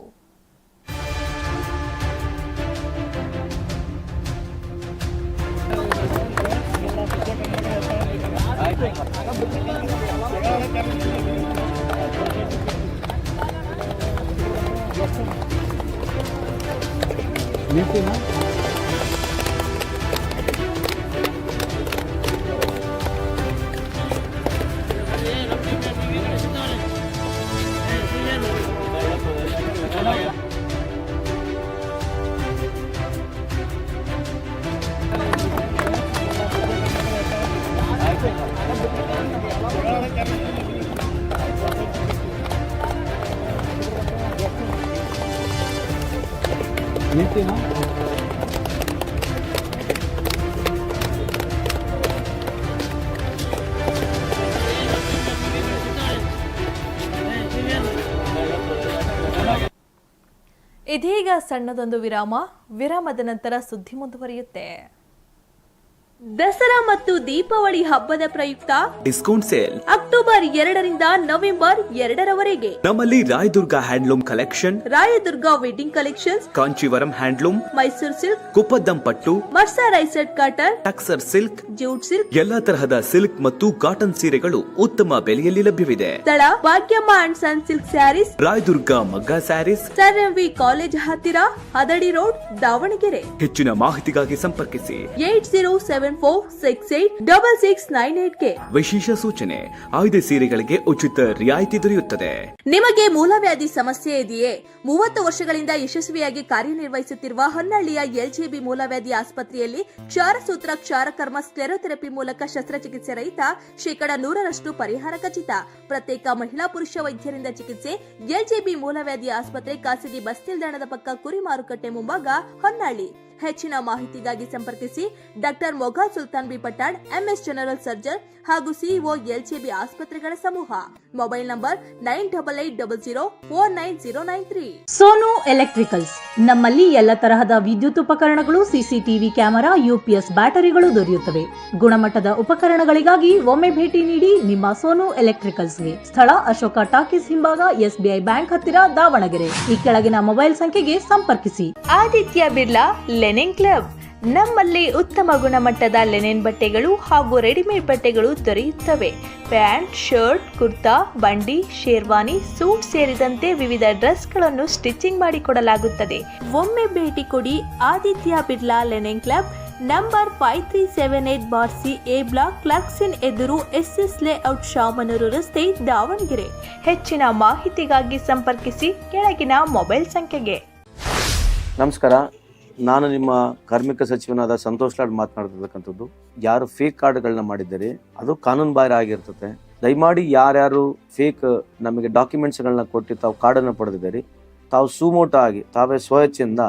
ಇದೀಗ ಸಣ್ಣದೊಂದು ವಿರಾಮ. ವಿರಾಮದ ನಂತರ ಸುದ್ದಿ ಮುಂದುವರಿಯುತ್ತೆ. ದಸರಾ ಮತ್ತು ದೀಪಾವಳಿ ಹಬ್ಬದ ಪ್ರಯುಕ್ತ ಡಿಸ್ಕೌಂಟ್ ಸೇಲ್. ಅಕ್ಟೋಬರ್ ಎರಡರಿಂದ ನವೆಂಬರ್ ಎರಡರವರೆಗೆ. ನಮ್ಮಲ್ಲಿ Rayadurga handloom collection Rayadurga wedding collection Kanchivaram handloom Mysore silk Kuppadam ಪಟ್ಟು mercerised cotton tussar silk jute silk ಎಲ್ಲಾ ತರಹದ ಸಿಲ್ಕ್ ಮತ್ತು ಕಾಟನ್ ಸೀರೆಗಳು ಉತ್ತಮ ಬೆಲೆಯಲ್ಲಿ ಲಭ್ಯವಿದೆ. ಸ್ಥಳ Bhagyamma and son silk sarees Rayadurga ಮಗ್ಗ sarees sir M V college ಹತ್ತಿರ ಹದಡಿ ರೋಡ್ ದಾವಣಗೆರೆ. ಹೆಚ್ಚಿನ ಮಾಹಿತಿಗಾಗಿ ಸಂಪರ್ಕಿಸಿ. Eight zero seven four six eight double six nine ಏಟ್ಗೆ ವಿಶೇಷ ಸೂಚನೆ ಆಯ್ದ ಸೀರೆಗಳಿಗೆ ಉಚಿತ ರಿಯಾಯಿತಿ ದೊರೆಯುತ್ತದೆ. ನಿಮಗೆ ಮೂಲವ್ಯಾಧಿ ಸಮಸ್ಯೆ ಇದೆಯೇ? ಮೂವತ್ತು ವರ್ಷಗಳಿಂದ ಯಶಸ್ವಿಯಾಗಿ ಕಾರ್ಯನಿರ್ವಹಿಸುತ್ತಿರುವ ಹೊನ್ನಳ್ಳಿಯ ಎಲ್ಜೆಬಿ ಮೂಲವ್ಯಾಧಿ ಆಸ್ಪತ್ರೆಯಲ್ಲಿ ಕ್ಷಾರಸೂತ್ರ ಕ್ಷಾರಕರ್ಮ ಸ್ಟೆರೋಥೆರಪಿ ಮೂಲಕ ಶಸ್ತ್ರಚಿಕಿತ್ಸೆ ರಹಿತ ಶೇಕಡ ನೂರರಷ್ಟು ಪರಿಹಾರ ಖಚಿತ. ಪ್ರತ್ಯೇಕ ಮಹಿಳಾ ಪುರುಷ ವೈದ್ಯರಿಂದ ಚಿಕಿತ್ಸೆ ಎಲ್ಜೆಬಿ ಮೂಲವ್ಯಾಧಿ ಆಸ್ಪತ್ರೆ ಖಾಸಗಿ ಬಸ್ ನಿಲ್ದಾಣದ ಪಕ್ಕ ಕುರಿ ಮಾರುಕಟ್ಟೆ ಮುಂಭಾಗ ಹೊನ್ನಾಳಿ. ಹೆಚ್ಚಿನ ಮಾಹಿತಿಗಾಗಿ ಸಂಪರ್ಕಿಸಿ doctor Mogha Sultan B Pattad MS general surgeon ಹಾಗೂ ಸಿಇಒ ಎಲ್ಜೆಬಿ ಆಸ್ಪತ್ರೆಗಳ ಸಮೂಹ. Mobile number nine double eight double zero four nine zero nine three. Sonu electricals. ನಮ್ಮಲ್ಲಿ ಎಲ್ಲ ತರಹದ ವಿದ್ಯುತ್ ಉಪಕರಣಗಳು ಸಿಸಿಟಿವಿ ಕ್ಯಾಮೆರಾ ಯುಪಿಎಸ್ ಬ್ಯಾಟರಿಗಳು ದೊರೆಯುತ್ತವೆ. ಗುಣಮಟ್ಟದ ಉಪಕರಣಗಳಿಗಾಗಿ ಒಮ್ಮೆ ಭೇಟಿ ನೀಡಿ ನಿಮ್ಮ ಸೋನು ಎಲೆಕ್ಟ್ರಿಕಲ್ಸ್ಗೆ. ಸ್ಥಳ ಅಶೋಕ ಟಾಕೀಸ್ ಹಿಂಭಾಗ ಎಸ್ಬಿಐ ಬ್ಯಾಂಕ್ ಹತ್ತಿರ ದಾವಣಗೆರೆ. ಈ ಕೆಳಗಿನ ಮೊಬೈಲ್ ಸಂಖ್ಯೆಗೆ ಸಂಪರ್ಕಿಸಿ. Aditya Birla linen club. ನಮ್ಮಲ್ಲಿ ಉತ್ತಮ ಗುಣಮಟ್ಟದ ಲೆನಿನ್ ಬಟ್ಟೆಗಳು ಹಾಗೂ ರೆಡಿಮೇಡ್ ಬಟ್ಟೆಗಳು ದೊರೆಯುತ್ತವೆ. ಪ್ಯಾಂಟ್, ಶರ್ಟ್, ಕುರ್ತಾ, ಬಂಡಿ, ಶೇರ್ವಾನಿ, ಸೂಟ್ ಸೇರಿದಂತೆ ವಿವಿಧ ಡ್ರೆಸ್ಗಳನ್ನು ಸ್ಟಿಚಿಂಗ್ ಮಾಡಿಕೊಡಲಾಗುತ್ತದೆ. ಒಮ್ಮೆ ಭೇಟಿ ಕೊಡಿ Aditya Birla linen club. Number five three seven eight bar C A block ಕ್ಲಾಕ್ಸಿನ್ ಎದುರು ಎಸ್ ಎಸ್ ಲೇಔಟ್ ಶಾಮನೂರು ರಸ್ತೆ ದಾವಣಗೆರೆ. ಹೆಚ್ಚಿನ ಮಾಹಿತಿಗಾಗಿ ಸಂಪರ್ಕಿಸಿ ಕೆಳಗಿನ ಮೊಬೈಲ್ ಸಂಖ್ಯೆಗೆ. ನಮಸ್ಕಾರ. ನಾನು ನಿಮ್ಮ ಕಾರ್ಮಿಕ ಸಚಿವನಾದ ಸಂತೋಷ್ ಲಾಡ್ ಮಾತನಾಡ್ತಿರ್ತಕ್ಕಂಥದ್ದು, ಯಾರು ಫೇಕ್ ಕಾರ್ಡ್ಗಳನ್ನ ಮಾಡಿದ್ದೀರಿ, ಅದು ಕಾನೂನು ಬಾಹಿರ ಆಗಿರ್ತದೆ ದಯಮಾಡಿ ಯಾರ್ಯಾರು ಫೇಕ್ ನಮಗೆ ಡಾಕ್ಯುಮೆಂಟ್ಸ್ಗಳನ್ನ ಕೊಟ್ಟು ತಾವು ಕಾರ್ಡನ್ನು ಪಡೆದಿದ್ದೀರಿ, ತಾವು ಸುಮೋಟ ಆಗಿ, ತಾವೇ ಸ್ವಇಚ್ಛೆಯಿಂದ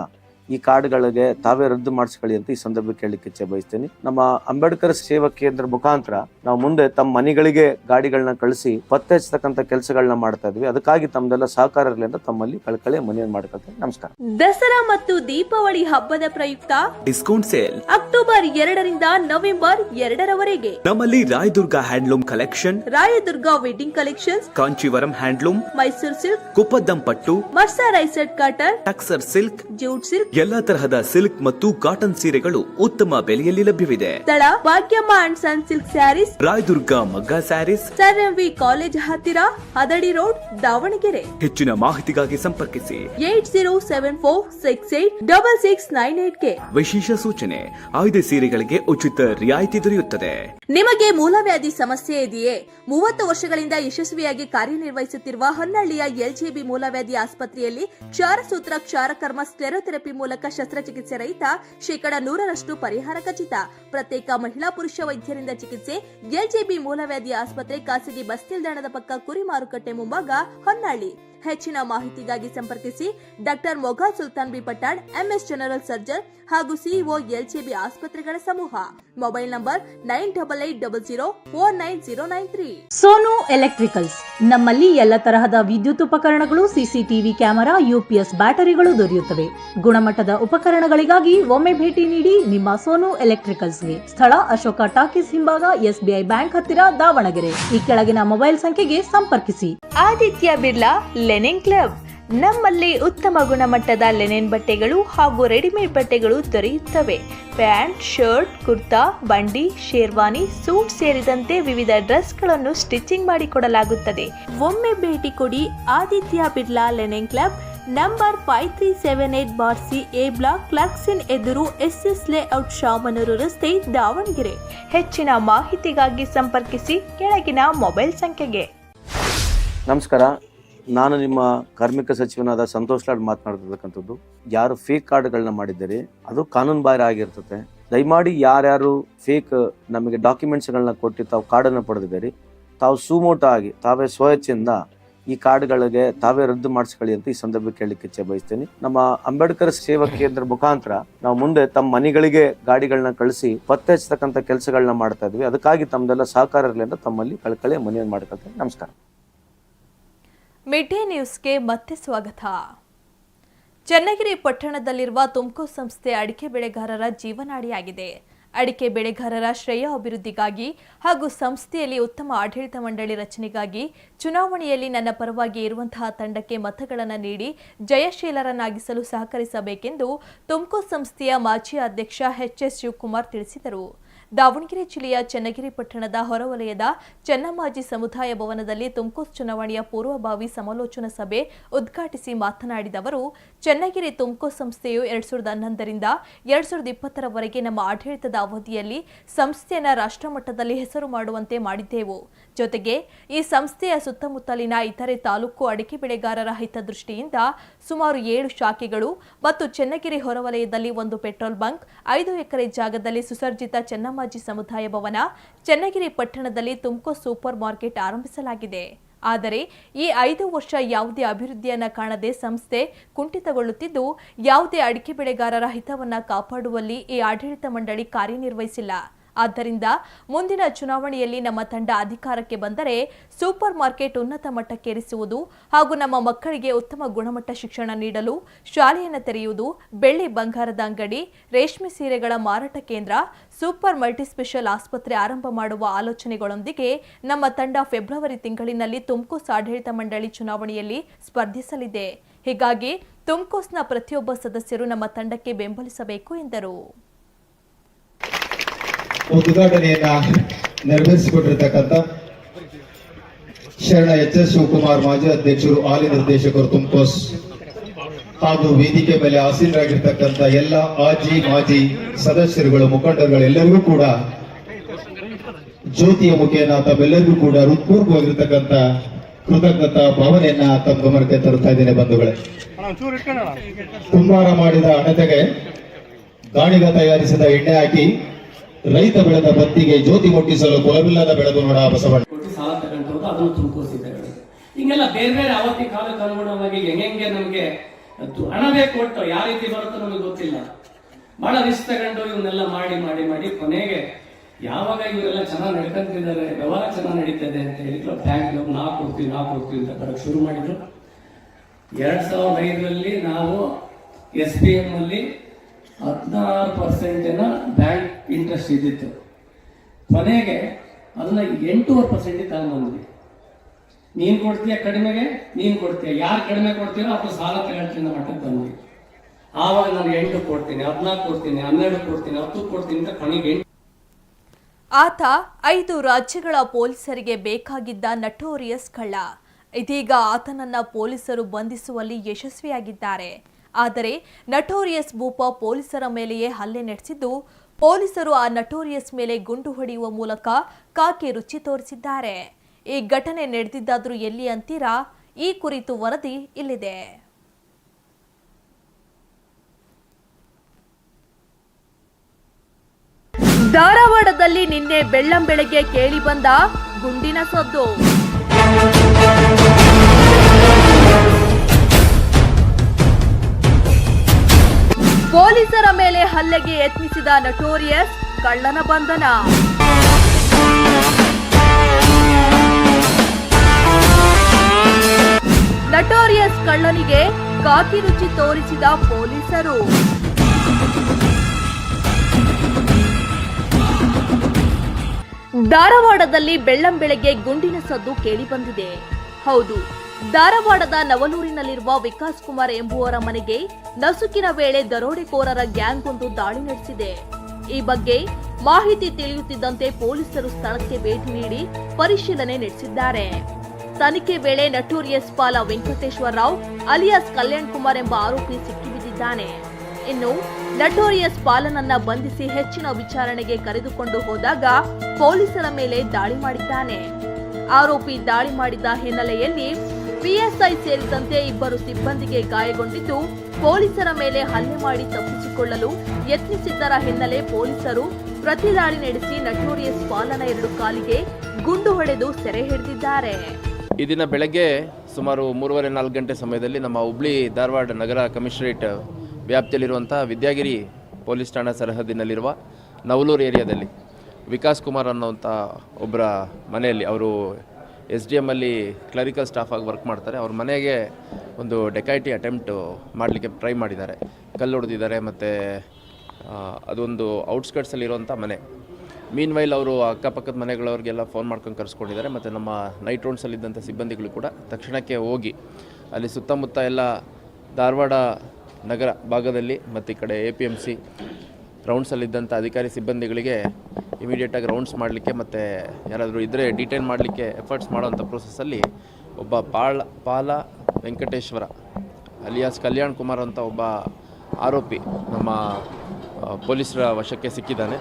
ಈ ಕಾರ್ಡ್ಗಳಿಗೆ ತಾವೇ ರದ್ದು ಮಾಡಿಸ್ಕೊಳ್ಳಿ ಅಂತ ಈ ಸಂದರ್ಭಕ್ಕೆ ಹೇಳಲಿಕ್ಕೆ ಇಚ್ಛೆ ಬಯಸ್ತೇನೆ. ನಮ್ಮ ಅಂಬೇಡ್ಕರ್ ಸೇವಾ ಕೇಂದ್ರ ಮುಖಾಂತರ ನಾವು ಮುಂದೆ ತಮ್ಮ ಮನೆಗಳಿಗೆ ಗಾಡಿಗಳನ್ನ ಕಳಿಸಿ ಪತ್ತೆ ಹಚ್ಚತಕ್ಕಂಥ ಕೆಲಸಗಳನ್ನ ಮಾಡ್ತಾ ಇದ್ವಿ. ಅದಕ್ಕಾಗಿ ತಮ್ದೆಲ್ಲ ಸಹಕಾರ ಇರಲಿ ಅಂತ ತಮ್ಮಲ್ಲಿ ಕಳ್ಕಳೆ ಮನೆಯನ್ನು ಮಾಡ್ಕೊಳ್ತೇನೆ. ನಮಸ್ಕಾರ. ದಸರಾ ಮತ್ತು ದೀಪಾವಳಿ ಹಬ್ಬದ ಪ್ರಯುಕ್ತ ಡಿಸ್ಕೌಂಟ್ ಸೇಲ್. ಅಕ್ಟೋಬರ್ ಎರಡರಿಂದ ನವೆಂಬರ್ ಎರಡರವರೆಗೆ ನಮ್ಮಲ್ಲಿ Rayadurga handloom collection Rayadurga wedding collection Kanchivaram handloom Mysuru silk Kuppadam ಪಟ್ಟು mercerised cotton tussar silk jute silk ಎಲ್ಲಾ ತರಹದ ಸಿಲ್ಕ್ ಮತ್ತು ಕಾಟನ್ ಸೀರೆಗಳು ಉತ್ತಮ ಬೆಲೆಯಲ್ಲಿ ಲಭ್ಯವಿದೆ. ಸ್ಥಳ Bhagyamma and son silk sarees Rayadurga ಮಗ್ಗ sarees sir M V college ಹತ್ತಿರ ಹದಡಿ ರೋಡ್ ದಾವಣಗೆರೆ. ಹೆಚ್ಚಿನ ಮಾಹಿತಿಗಾಗಿ ಸಂಪರ್ಕಿಸಿ. Eight zero seven four six eight double six nine ಏಟ್ಗೆ ವಿಶೇಷ ಸೂಚನೆ ಆಯ್ದ ಸೀರೆಗಳಿಗೆ ಉಚಿತ ರಿಯಾಯಿತಿ ದೊರೆಯುತ್ತದೆ. ನಿಮಗೆ ಮೂಲವ್ಯಾಧಿ ಸಮಸ್ಯೆ ಇದೆಯೇ? ಮೂವತ್ತು ವರ್ಷಗಳಿಂದ ಯಶಸ್ವಿಯಾಗಿ ಕಾರ್ಯನಿರ್ವಹಿಸುತ್ತಿರುವ ಹೊನ್ನಳ್ಳಿಯ ಎಲ್ಜಿಬಿ ಮೂಲವ್ಯಾಧಿ ಆಸ್ಪತ್ರೆಯಲ್ಲಿ ಕ್ಷಾರಸೂತ್ರ ಕ್ಷಾರಕರ್ಮ ಸ್ಕ್ಲೆರೋಥೆರಪಿ ಮೂಲಕ ಶಸ್ತ್ರಚಿಕಿತ್ಸೆ ರಹಿತ ಶೇಕಡ ನೂರರಷ್ಟು ಪರಿಹಾರ ಖಚಿತ. ಪ್ರತ್ಯೇಕ ಮಹಿಳಾ ಪುರುಷ ವೈದ್ಯರಿಂದ ಚಿಕಿತ್ಸೆ. ಎಲ್ಜೆಬಿ ಮೂಲವ್ಯಾಧಿ ಆಸ್ಪತ್ರೆ ಖಾಸಗಿ ಬಸ್ ನಿಲ್ದಾಣದ ಪಕ್ಕ ಕುರಿ ಮಾರುಕಟ್ಟೆ ಮುಂಭಾಗ ಹೊನ್ನಾಳಿ. ಹೆಚ್ಚಿನ ಮಾಹಿತಿಗಾಗಿ ಸಂಪರ್ಕಿಸಿ doctor Mogha Sultan B Patad MS general surgeon ಹಾಗೂ ಸಿಇಒ ಎಲ್ಜಿಬಿ ಆಸ್ಪತ್ರೆಗಳ ಸಮೂಹ. Mobile number nine double eight double zero four nine zero nine three. Sonu electricals. ನಮ್ಮಲ್ಲಿ ಎಲ್ಲ ತರಹದ ವಿದ್ಯುತ್ ಉಪಕರಣಗಳು ಸಿಸಿಟಿವಿ ಕ್ಯಾಮೆರಾ ಯುಪಿಎಸ್ ಬ್ಯಾಟರಿಗಳು ದೊರೆಯುತ್ತವೆ. ಗುಣಮಟ್ಟದ ಉಪಕರಣಗಳಿಗಾಗಿ ಒಮ್ಮೆ ಭೇಟಿ ನೀಡಿ ನಿಮ್ಮ ಸೋನು ಎಲೆಕ್ಟ್ರಿಕಲ್ಸ್ಗೆ. ಸ್ಥಳ ಅಶೋಕ ಟಾಕೀಸ್ ಹಿಂಭಾಗ ಎಸ್ಬಿಐ ಬ್ಯಾಂಕ್ ಹತ್ತಿರ ದಾವಣಗೆರೆ. ಈ ಕೆಳಗಿನ ಮೊಬೈಲ್ ಸಂಖ್ಯೆಗೆ ಸಂಪರ್ಕಿಸಿ. Aditya Birla linen club. ನಮ್ಮಲ್ಲಿ ಉತ್ತಮ ಗುಣಮಟ್ಟದ ಲೆನೆನ್ ಬಟ್ಟೆಗಳು ಹಾಗೂ ರೆಡಿಮೇಡ್ ಬಟ್ಟೆಗಳು ದೊರೆಯುತ್ತವೆ. ಪ್ಯಾಂಟ್, ಶರ್ಟ್, ಕುರ್ತಾ, ಬಂಡಿ, ಶೇರ್ವಾನಿ, ಸೂಟ್ ಸೇರಿದಂತೆ ವಿವಿಧ ಡ್ರೆಸ್ಗಳನ್ನು ಸ್ಟಿಚಿಂಗ್ ಮಾಡಿಕೊಡಲಾಗುತ್ತದೆ. ಒಮ್ಮೆ ಭೇಟಿ ಕೊಡಿ Aditya Birla linen club number five three seven eight bar C A block ಕ್ಲಾಕ್ಸಿನ್ ಎದುರು ಎಸ್ ಎಸ್ ಲೇಔಟ್ ಶಾಮನೂರು ರಸ್ತೆ ದಾವಣಗೆರೆ. ಹೆಚ್ಚಿನ ಮಾಹಿತಿಗಾಗಿ ಸಂಪರ್ಕಿಸಿ ಕೆಳಗಿನ ಮೊಬೈಲ್ ಸಂಖ್ಯೆಗೆ. ನಮಸ್ಕಾರ. ನಾನು ನಿಮ್ಮ ಕಾರ್ಮಿಕ ಸಚಿವನಾದ ಸಂತೋಷ್ ಲಾಡ್ ಮಾತನಾಡ್ತಿರ್ತಕ್ಕಂಥದ್ದು, ಯಾರು ಫೇಕ್ ಕಾರ್ಡ್ಗಳನ್ನ ಮಾಡಿದ್ದೀರಿ, ಅದು ಕಾನೂನು ಬಾಹಿರ ಆಗಿರ್ತದೆ ದಯಮಾಡಿ ಯಾರ್ಯಾರು ಫೇಕ್ ನಮಗೆ ಡಾಕ್ಯುಮೆಂಟ್ಸ್ಗಳನ್ನ ಕೊಟ್ಟು ತಾವು ಕಾರ್ಡನ್ನು ಪಡೆದಿದ್ದೀರಿ, ತಾವು ಸುಮೋಟ ಆಗಿ, ತಾವೇ ಸ್ವಚ್ಛಿಂದ ಈ ಕಾರ್ಡ್ಗಳಿಗೆ ತಾವೇ ರದ್ದು ಮಾಡಿಸ್ಕೊಳ್ಳಿ ಅಂತ ಈ ಸಂದರ್ಭಕ್ಕೆ ಕೇಳಲಿಕ್ಕೆ ಇಚ್ಛೆ ಬಯಸ್ತೀನಿ. ನಮ್ಮ ಅಂಬೇಡ್ಕರ್ ಸೇವಾ ಕೇಂದ್ರ ಮುಖಾಂತರ ನಾವು ಮುಂದೆ ತಮ್ಮ ಮನೆಗಳಿಗೆ ಗಾಡಿಗಳನ್ನ ಕಳಿಸಿ, ಪತ್ತೆ ಹಚ್ಚತಕ್ಕಂಥ ಕೆಲಸಗಳನ್ನ ಮಾಡ್ತಾ ಇದ್ವಿ. ಅದಕ್ಕಾಗಿ ತಮ್ಮದೆಲ್ಲ ಸಹಕಾರ ಇರಲಿ ತಮ್ಮಲ್ಲಿ ಕಳ್ಕಳಿ ಮನೆಯನ್ನು ಮಾಡ್ಕೊಳ್ತೀನಿ ನಮಸ್ಕಾರ. ಮಿಡ್ ಡೇ ನ್ಯೂಸ್ಗೆ ಮತ್ತೆ ಸ್ವಾಗತ. ಚನ್ನಗಿರಿ ಪಟ್ಟಣದಲ್ಲಿರುವ ತುಮಕೂರು ಸಂಸ್ಥೆ ಅಡಿಕೆ ಬೆಳೆಗಾರರ ಜೀವನಾಡಿಯಾಗಿದೆ. ಅಡಿಕೆ ಬೆಳೆಗಾರರ ಶ್ರೇಯ ಅಭಿವೃದ್ಧಿಗಾಗಿ ಹಾಗೂ ಸಂಸ್ಥೆಯಲ್ಲಿ ಉತ್ತಮ ಆಡಳಿತ ಮಂಡಳಿ ರಚನೆಗಾಗಿ ಚುನಾವಣೆಯಲ್ಲಿ ನನ್ನ ಪರವಾಗಿ ಇರುವಂತಹ ತಂಡಕ್ಕೆ ಮತಗಳನ್ನು ನೀಡಿ ಜಯಶೀಲರನ್ನಾಗಿಸಲು ಸಹಕರಿಸಬೇಕೆಂದು ತುಮಕೂರು ಸಂಸ್ಥೆಯ ಮಾಜಿ ಅಧ್ಯಕ್ಷ ಎಚ್ ಎಸ್ ಶಿವಕುಮಾರ್ ತಿಳಿಸಿದರು. ದಾವಣಗೆರೆ ಜಿಲ್ಲೆಯ ಚನ್ನಗಿರಿ ಪಟ್ಟಣದ ಹೊರವಲಯದ ಚೆನ್ನಮಾಜಿ ಸಮುದಾಯ ಭವನದಲ್ಲಿ ತುಮಕೂರು ಚುನಾವಣೆಯ ಪೂರ್ವಭಾವಿ ಸಮಾಲೋಚನಾ ಸಭೆ ಉದ್ಘಾಟಿಸಿ ಮಾತನಾಡಿದ ಅವರು, ಚನ್ನಗಿರಿ ತುಮಕೂರು ಸಂಸ್ಥೆಯು ಎರಡ್ ಸಾವಿರದ ಹನ್ನೊಂದರಿಂದ ಎರಡ್ ಸಾವಿರದ ಇಪ್ಪತ್ತರವರೆಗೆ ನಮ್ಮ ಆಡಳಿತದ ಅವಧಿಯಲ್ಲಿ ಸಂಸ್ಥೆಯನ್ನು ರಾಷ್ಟ್ರಮಟ್ಟದಲ್ಲಿ ಹೆಸರು ಮಾಡುವಂತೆ ಮಾಡಿದ್ದೆವು. ಜೊತೆಗೆ, ಈ ಸಂಸ್ಥೆಯ ಸುತ್ತಮುತ್ತಲಿನ ಇತರೆ ತಾಲೂಕು ಅಡಿಕೆ ಬೆಳೆಗಾರರ ಹಿತದೃಷ್ಟಿಯಿಂದ ಸುಮಾರು ಏಳು ಶಾಖೆಗಳು ಮತ್ತು ಚನ್ನಗಿರಿ ಹೊರವಲಯದಲ್ಲಿ ಒಂದು ಪೆಟ್ರೋಲ್ ಬಂಕ್, ಐದು ಎಕರೆ ಜಾಗದಲ್ಲಿ ಸುಸರ್ಜಿತ ಚೆನ್ನಮ್ಮಾಜಿ ಸಮುದಾಯ ಭವನ, ಚನ್ನಗಿರಿ ಪಟ್ಟಣದಲ್ಲಿ ತುಮಕೂರು ಸೂಪರ್ ಮಾರ್ಕೆಟ್ ಆರಂಭಿಸಲಾಗಿದೆ. ಆದರೆ ಈ ಐದು ವರ್ಷ ಯಾವುದೇ ಅಭಿವೃದ್ಧಿಯನ್ನು ಕಾಣದೆ ಸಂಸ್ಥೆ ಕುಂಠಿತಗೊಳ್ಳುತ್ತಿದ್ದು, ಯಾವುದೇ ಅಡಿಕೆ ಬೆಳೆಗಾರರ ಹಿತವನ್ನ ಕಾಪಾಡುವಲ್ಲಿ ಈ ಆಡಳಿತ ಮಂಡಳಿ ಕಾರ್ಯನಿರ್ವಹಿಸಿಲ್ಲ. ಆದ್ದರಿಂದ ಮುಂದಿನ ಚುನಾವಣೆಯಲ್ಲಿ ನಮ್ಮ ತಂಡ ಅಧಿಕಾರಕ್ಕೆ ಬಂದರೆ ಸೂಪರ್ ಮಾರ್ಕೆಟ್ ಉನ್ನತ ಮಟ್ಟಕ್ಕೇರಿಸುವುದು ಹಾಗೂ ನಮ್ಮ ಮಕ್ಕಳಿಗೆ ಉತ್ತಮ ಗುಣಮಟ್ಟ ಶಿಕ್ಷಣ ನೀಡಲು ಶಾಲೆಯನ್ನು ತೆರೆಯುವುದು, ಬೆಳ್ಳಿ ಬಂಗಾರದ ಅಂಗಡಿ, ರೇಷ್ಮೆ ಸೀರೆಗಳ ಮಾರಾಟ ಕೇಂದ್ರ, ಸೂಪರ್ ಮಲ್ಟಿಸ್ಪೆಷಲ್ ಆಸ್ಪತ್ರೆ ಆರಂಭ ಮಾಡುವ ಆಲೋಚನೆಗಳೊಂದಿಗೆ ನಮ್ಮ ತಂಡ ಫೆಬ್ರವರಿ ತಿಂಗಳಿನಲ್ಲಿ ತುಮಕೂಸ್ ಆಡಳಿತ ಮಂಡಳಿ ಚುನಾವಣೆಯಲ್ಲಿ ಸ್ಪರ್ಧಿಸಲಿದೆ. ಹೀಗಾಗಿ ತುಮಕೂಸ್ನ ಪ್ರತಿಯೊಬ್ಬ ಸದಸ್ಯರು ನಮ್ಮ ತಂಡಕ್ಕೆ ಬೆಂಬಲಿಸಬೇಕು ಎಂದರು. ಉದ್ಘಾಟನೆಯನ್ನ ನೆರವೇರಿಸಿಕೊಂಡಿರ್ತಕ್ಕಂಥ ಶರಣ ಎಚ್ ಎಸ್ ಶಿವಕುಮಾರ್ ಮಾಜಿ ಅಧ್ಯಕ್ಷರು ಹಾಲಿ ನಿರ್ದೇಶಕರು ತುಮಕೋಸ್ ಹಾಗೂ ವೇದಿಕೆ ಮೇಲೆ ಆಸೀನರಾಗಿರ್ತಕ್ಕಂಥ ಎಲ್ಲ ಆಜಿ ಮಾಜಿ ಸದಸ್ಯರುಗಳು, ಮುಖಂಡರುಗಳು ಎಲ್ಲರಿಗೂ ಕೂಡ ಜ್ಯೋತಿಯ ಮುಖೇನ ತಮ್ಮೆಲ್ಲರಿಗೂ ಕೂಡ ಹೃತ್ಪೂರ್ವವಾಗಿರ್ತಕ್ಕಂಥ ಕೃತಜ್ಞತಾ ಭಾವನೆಯನ್ನ ತಮ್ಮ ಗಮನಕ್ಕೆ ತರುತ್ತಾ ಇದ್ದೇನೆ ಬಂಧುಗಳೇ. ಕುಂಬಾರ ಮಾಡಿದ ಅಣತೆಗೆ ಗಾಣಿಗ ತಯಾರಿಸಿದ ಎಣ್ಣೆ ಹಾಕಿ ರೈತ ಬೆಳೆದ ಬತ್ತಿಗೆ ಜ್ಯೋತಿ ಮುಟ್ಟಿಸಲು ಕೊಳವಿಲ್ಲದ ಬೆಳೆದು ನೋಡ ಬಸವಣ್ಣ. ಸಾಲ ಅದನ್ನು ಹಿಂಗೆಲ್ಲ ಬೇರೆ ಬೇರೆ ಅವತ್ತಿನ ಕಾಲಕ್ಕೆ ಅನುಗುಣವಾಗಿ ಹೆಂಗೆ ನಮಗೆ ಹಣ ಬೇಕು ಕೊಟ್ಟು ಯಾವ ರೀತಿ ಬರುತ್ತೋ ನಮಗೆ ಗೊತ್ತಿಲ್ಲ. ಬಹಳ ರಿಸ್ಕ್ ತಗೊಂಡು ಇವನ್ನೆಲ್ಲ ಮಾಡಿ ಮಾಡಿ ಮಾಡಿ ಕೊನೆಗೆ ಯಾವಾಗ ಇವರೆಲ್ಲ ಚೆನ್ನಾಗಿ ನಡ್ಕೊಂತಿದ್ದಾರೆ, ವ್ಯವಹಾರ ಚೆನ್ನಾಗಿ ನಡೀತದೆ ಅಂತ ಹೇಳಿದ್ರು ಬ್ಯಾಂಕ್ ನಾ ಕೊಡ್ತೀವಿ ನಾ ಕೊಡ್ತೀವಿ ಅಂತ ಬರಕ್ಕೆ ಶುರು ಮಾಡಿದ್ರು. ಎರಡ್ ಸಾವಿರದ ಐದರಲ್ಲಿ ನಾವು ಎಸ್ ಬಿ ಎಂ ಅಲ್ಲಿ ಹದಿನಾರು ಪರ್ಸೆಂಟ್ ಬ್ಯಾಂಕ್ ಇಂಟ್ರೆಸ್ಟ್ ಇದ್ದಿತ್ತು. ಕೊನೆಗೆ ಅದನ್ನ ಎಂಟೂವರೆ ಪರ್ಸೆಂಟಿಗೆ ತಗೊಂಡ್ಬಂದ್ವಿ ನೀನು ಕೊಡ್ತೀಯ ಕಡಿಮೆಗೆ? ನೀನು ಕೊಡ್ತೀಯ? ಯಾರು ಕಡಿಮೆ ಕೊಡ್ತೀರೋ ಅದು ಸಾಲ ತಗೊಳ್ತೀನಿ ಮಟ್ಟಕ್ಕೆ ಬಂದ್ವಿ. ಆವಾಗ ನಾನು ಎಂಟು ಕೊಡ್ತೀನಿ, ಹದಿನಾಲ್ಕು ಕೊಡ್ತೀನಿ, ಹನ್ನೆರಡು ಕೊಡ್ತೀನಿ, ಹತ್ತು ಕೊಡ್ತೀನಿ ಅಂತ ಕೊನೆಗೆ ಆತ ಐದು ರಾಜ್ಯಗಳ ಪೊಲೀಸರಿಗೆ ಬೇಕಾಗಿದ್ದ ನಟೋರಿಯಸ್ ಕಳ್ಳ. ಇದೀಗ ಆತನನ್ನ ಪೊಲೀಸರು ಬಂಧಿಸುವಲ್ಲಿ ಯಶಸ್ವಿಯಾಗಿದ್ದಾರೆ. ಆದರೆ ನಟೋರಿಯಸ್ ಭೂಪ ಪೊಲೀಸರ ಮೇಲೆಯೇ ಹಲ್ಲೆ ನಡೆಸಿದ್ದು, ಪೊಲೀಸರು ಆ ನಟೋರಿಯಸ್ ಮೇಲೆ ಗುಂಡು ಹೊಡೆಯುವ ಮೂಲಕ ಕಾಕಿ ರುಚಿ ತೋರಿಸಿದ್ದಾರೆ. ಈ ಘಟನೆ ನಡೆದಿದ್ದಾದ್ರೂ ಎಲ್ಲಿ ಅಂತೀರಾ? ಈ ಕುರಿತು ವರದಿ ಇಲ್ಲಿದೆ. ಧಾರವಾಡದಲ್ಲಿ ನಿನ್ನೆ ಬೆಳ್ಳಂಬೆಳಗ್ಗೆ ಕೇಳಿಬಂದ ಗುಂಡಿನ ಸದ್ದು. ಪೊಲೀಸರ ಮೇಲೆ ಹಲ್ಲೆಗೆ ಯತ್ನಿಸಿದ ನಟೋರಿಯಸ್ ಕಳ್ಳನ ಬಂಧನ. ನಟೋರಿಯಸ್ ಕಳ್ಳನಿಗೆ ಕಾಕಿ ರುಚಿ ತೋರಿಸಿದ ಪೊಲೀಸರು. ಧಾರವಾಡದಲ್ಲಿ ಬೆಳ್ಳಂಬೆಳಗ್ಗೆ ಗುಂಡಿನ ಸದ್ದು ಕೇಳಿಬಂದಿದೆ ಹೌದು ಧಾರವಾಡದ ನವಲೂರಿನಲ್ಲಿರುವ ವಿಕಾಸ್ ಕುಮಾರ್ ಎಂಬುವರ ಮನೆಗೆ ನಸುಕಿನ ವೇಳೆ ದರೋಡೆಕೋರರ ಗ್ಯಾಂಗ್ ಒಂದು ದಾಳಿ ನಡೆಸಿದೆ. ಈ ಬಗ್ಗೆ ಮಾಹಿತಿ ತಿಳಿಯುತ್ತಿದ್ದಂತೆ ಪೊಲೀಸರು ಸ್ಥಳಕ್ಕೆ ಭೇಟಿ ನೀಡಿ ಪರಿಶೀಲನೆ ನಡೆಸಿದ್ದಾರೆ. ತನಿಖೆ ವೇಳೆ ನಟೋರಿಯಸ್ ಪಾಲ ವೆಂಕಟೇಶ್ವರ ರಾವ್ ಅಲಿಯಾಸ್ ಕಲ್ಯಾಣ್ ಕುಮಾರ್ ಎಂಬ ಆರೋಪಿ ಸಿಕ್ಕಿಬಿದ್ದಿದ್ದಾನೆ. ಇನ್ನು ನಟೋರಿಯಸ್ ಪಾಲನನ್ನ ಬಂಧಿಸಿ ಹೆಚ್ಚಿನ ವಿಚಾರಣೆಗೆ ಕರೆದುಕೊಂಡು ಹೋದಾಗ ಪೊಲೀಸರ ಮೇಲೆ ದಾಳಿ ಮಾಡಿದ್ದಾನೆ. ಆರೋಪಿ ದಾಳಿ ಮಾಡಿದ ಹಿನ್ನೆಲೆಯಲ್ಲಿ ಪಿಎಸ್ಐ ಸೇರಿದಂತೆ ಇಬ್ಬರು ಸಿಬ್ಬಂದಿಗೆ ಗಾಯಗೊಂಡಿದ್ದು, ಪೊಲೀಸರ ಮೇಲೆ ಹಲ್ಲೆ ಮಾಡಿ ತಪ್ಪಿಸಿಕೊಳ್ಳಲು ಯತ್ನಿಸಿದ್ದರ ಹಿನ್ನೆಲೆ ಪೊಲೀಸರು ಪ್ರತಿದಾಳಿ ನಡೆಸಿ ನಟೋರಿಯಸ್ ಪಾಲನ ಎರಡು ಕಾಲಿಗೆ ಗುಂಡು ಹೊಡೆದು ಸೆರೆ ಹಿಡಿದಿದ್ದಾರೆ. ಇದಿನ ದಿನ ಬೆಳಗ್ಗೆ ಸುಮಾರು ಮೂರುವರೆ ನಾಲ್ಕು ಗಂಟೆ ಸಮಯದಲ್ಲಿ ನಮ್ಮ ಹುಬ್ಳಿ ಧಾರವಾಡ ನಗರ ಕಮಿಷನರೇಟ್ ವ್ಯಾಪ್ತಿಯಲ್ಲಿರುವಂಥ ವಿದ್ಯಾಗಿರಿ ಪೊಲೀಸ್ ಠಾಣಾ ಸರಹದ್ದಿನಲ್ಲಿರುವ ನವಲೂರು ಏರಿಯಾದಲ್ಲಿ ವಿಕಾಸ್ ಕುಮಾರ್ ಅನ್ನೋಂಥ ಒಬ್ಬರ ಮನೆಯಲ್ಲಿ ಅವರು ಎಸ್ ಡಿ ಎಮ್ಮಲ್ಲಿ ಕ್ಲರಿಕಲ್ ಸ್ಟಾಫಾಗಿ ವರ್ಕ್ ಮಾಡ್ತಾರೆ. ಅವ್ರ ಮನೆಗೆ ಒಂದು ಡೆಕೈಟಿ ಅಟೆಂಪ್ಟು ಮಾಡಲಿಕ್ಕೆ ಟ್ರೈ ಮಾಡಿದ್ದಾರೆ. ಕಲ್ಲು ಹೊಡೆದಿದ್ದಾರೆ ಮತ್ತು ಅದೊಂದು ಔಟ್ಸ್ಕರ್ಟ್ಸಲ್ಲಿರುವಂಥ ಮನೆ ಮೀನ್. ವೈಲ್ ಅವರು ಅಕ್ಕಪಕ್ಕದ ಮನೆಗಳವ್ರಿಗೆಲ್ಲ ಫೋನ್ ಮಾಡ್ಕೊಂಡು ಕರೆಸ್ಕೊಂಡಿದ್ದಾರೆ. ಮತ್ತು ನಮ್ಮ ನೈಟ್ ರೌಂಡ್ಸಲ್ಲಿದ್ದಂಥ ಸಿಬ್ಬಂದಿಗಳು ಕೂಡ ತಕ್ಷಣಕ್ಕೆ ಹೋಗಿ ಅಲ್ಲಿ ಸುತ್ತಮುತ್ತ ಎಲ್ಲ ಧಾರವಾಡ ನಗರ ಭಾಗದಲ್ಲಿ ಮತ್ತು ಈ ಕಡೆ ಎ ಪಿ ಎಂ ಸಿ ರೌಂಡ್ಸಲ್ಲಿದ್ದಂಥ ಅಧಿಕಾರಿ ಸಿಬ್ಬಂದಿಗಳಿಗೆ ಇಮಿಡಿಯೇಟಾಗಿ ರೌಂಡ್ಸ್ ಮಾಡಲಿಕ್ಕೆ ಮತ್ತು ಯಾರಾದರೂ ಇದ್ದರೆ ಡಿಟೈನ್ ಮಾಡಲಿಕ್ಕೆ ಎಫರ್ಟ್ಸ್ ಮಾಡೋವಂಥ ಪ್ರೊಸೆಸ್ಸಲ್ಲಿ ಒಬ್ಬ ಪಾಳ, ಪಾಲ ವೆಂಕಟೇಶ್ವರ ಅಲಿಯಾಸ್ ಕಲ್ಯಾಣ್ ಕುಮಾರ್ ಅಂತ ಒಬ್ಬ ಆರೋಪಿ ನಮ್ಮ ಪೊಲೀಸರ ವಶಕ್ಕೆ ಸಿಕ್ಕಿದ್ದಾನೆ.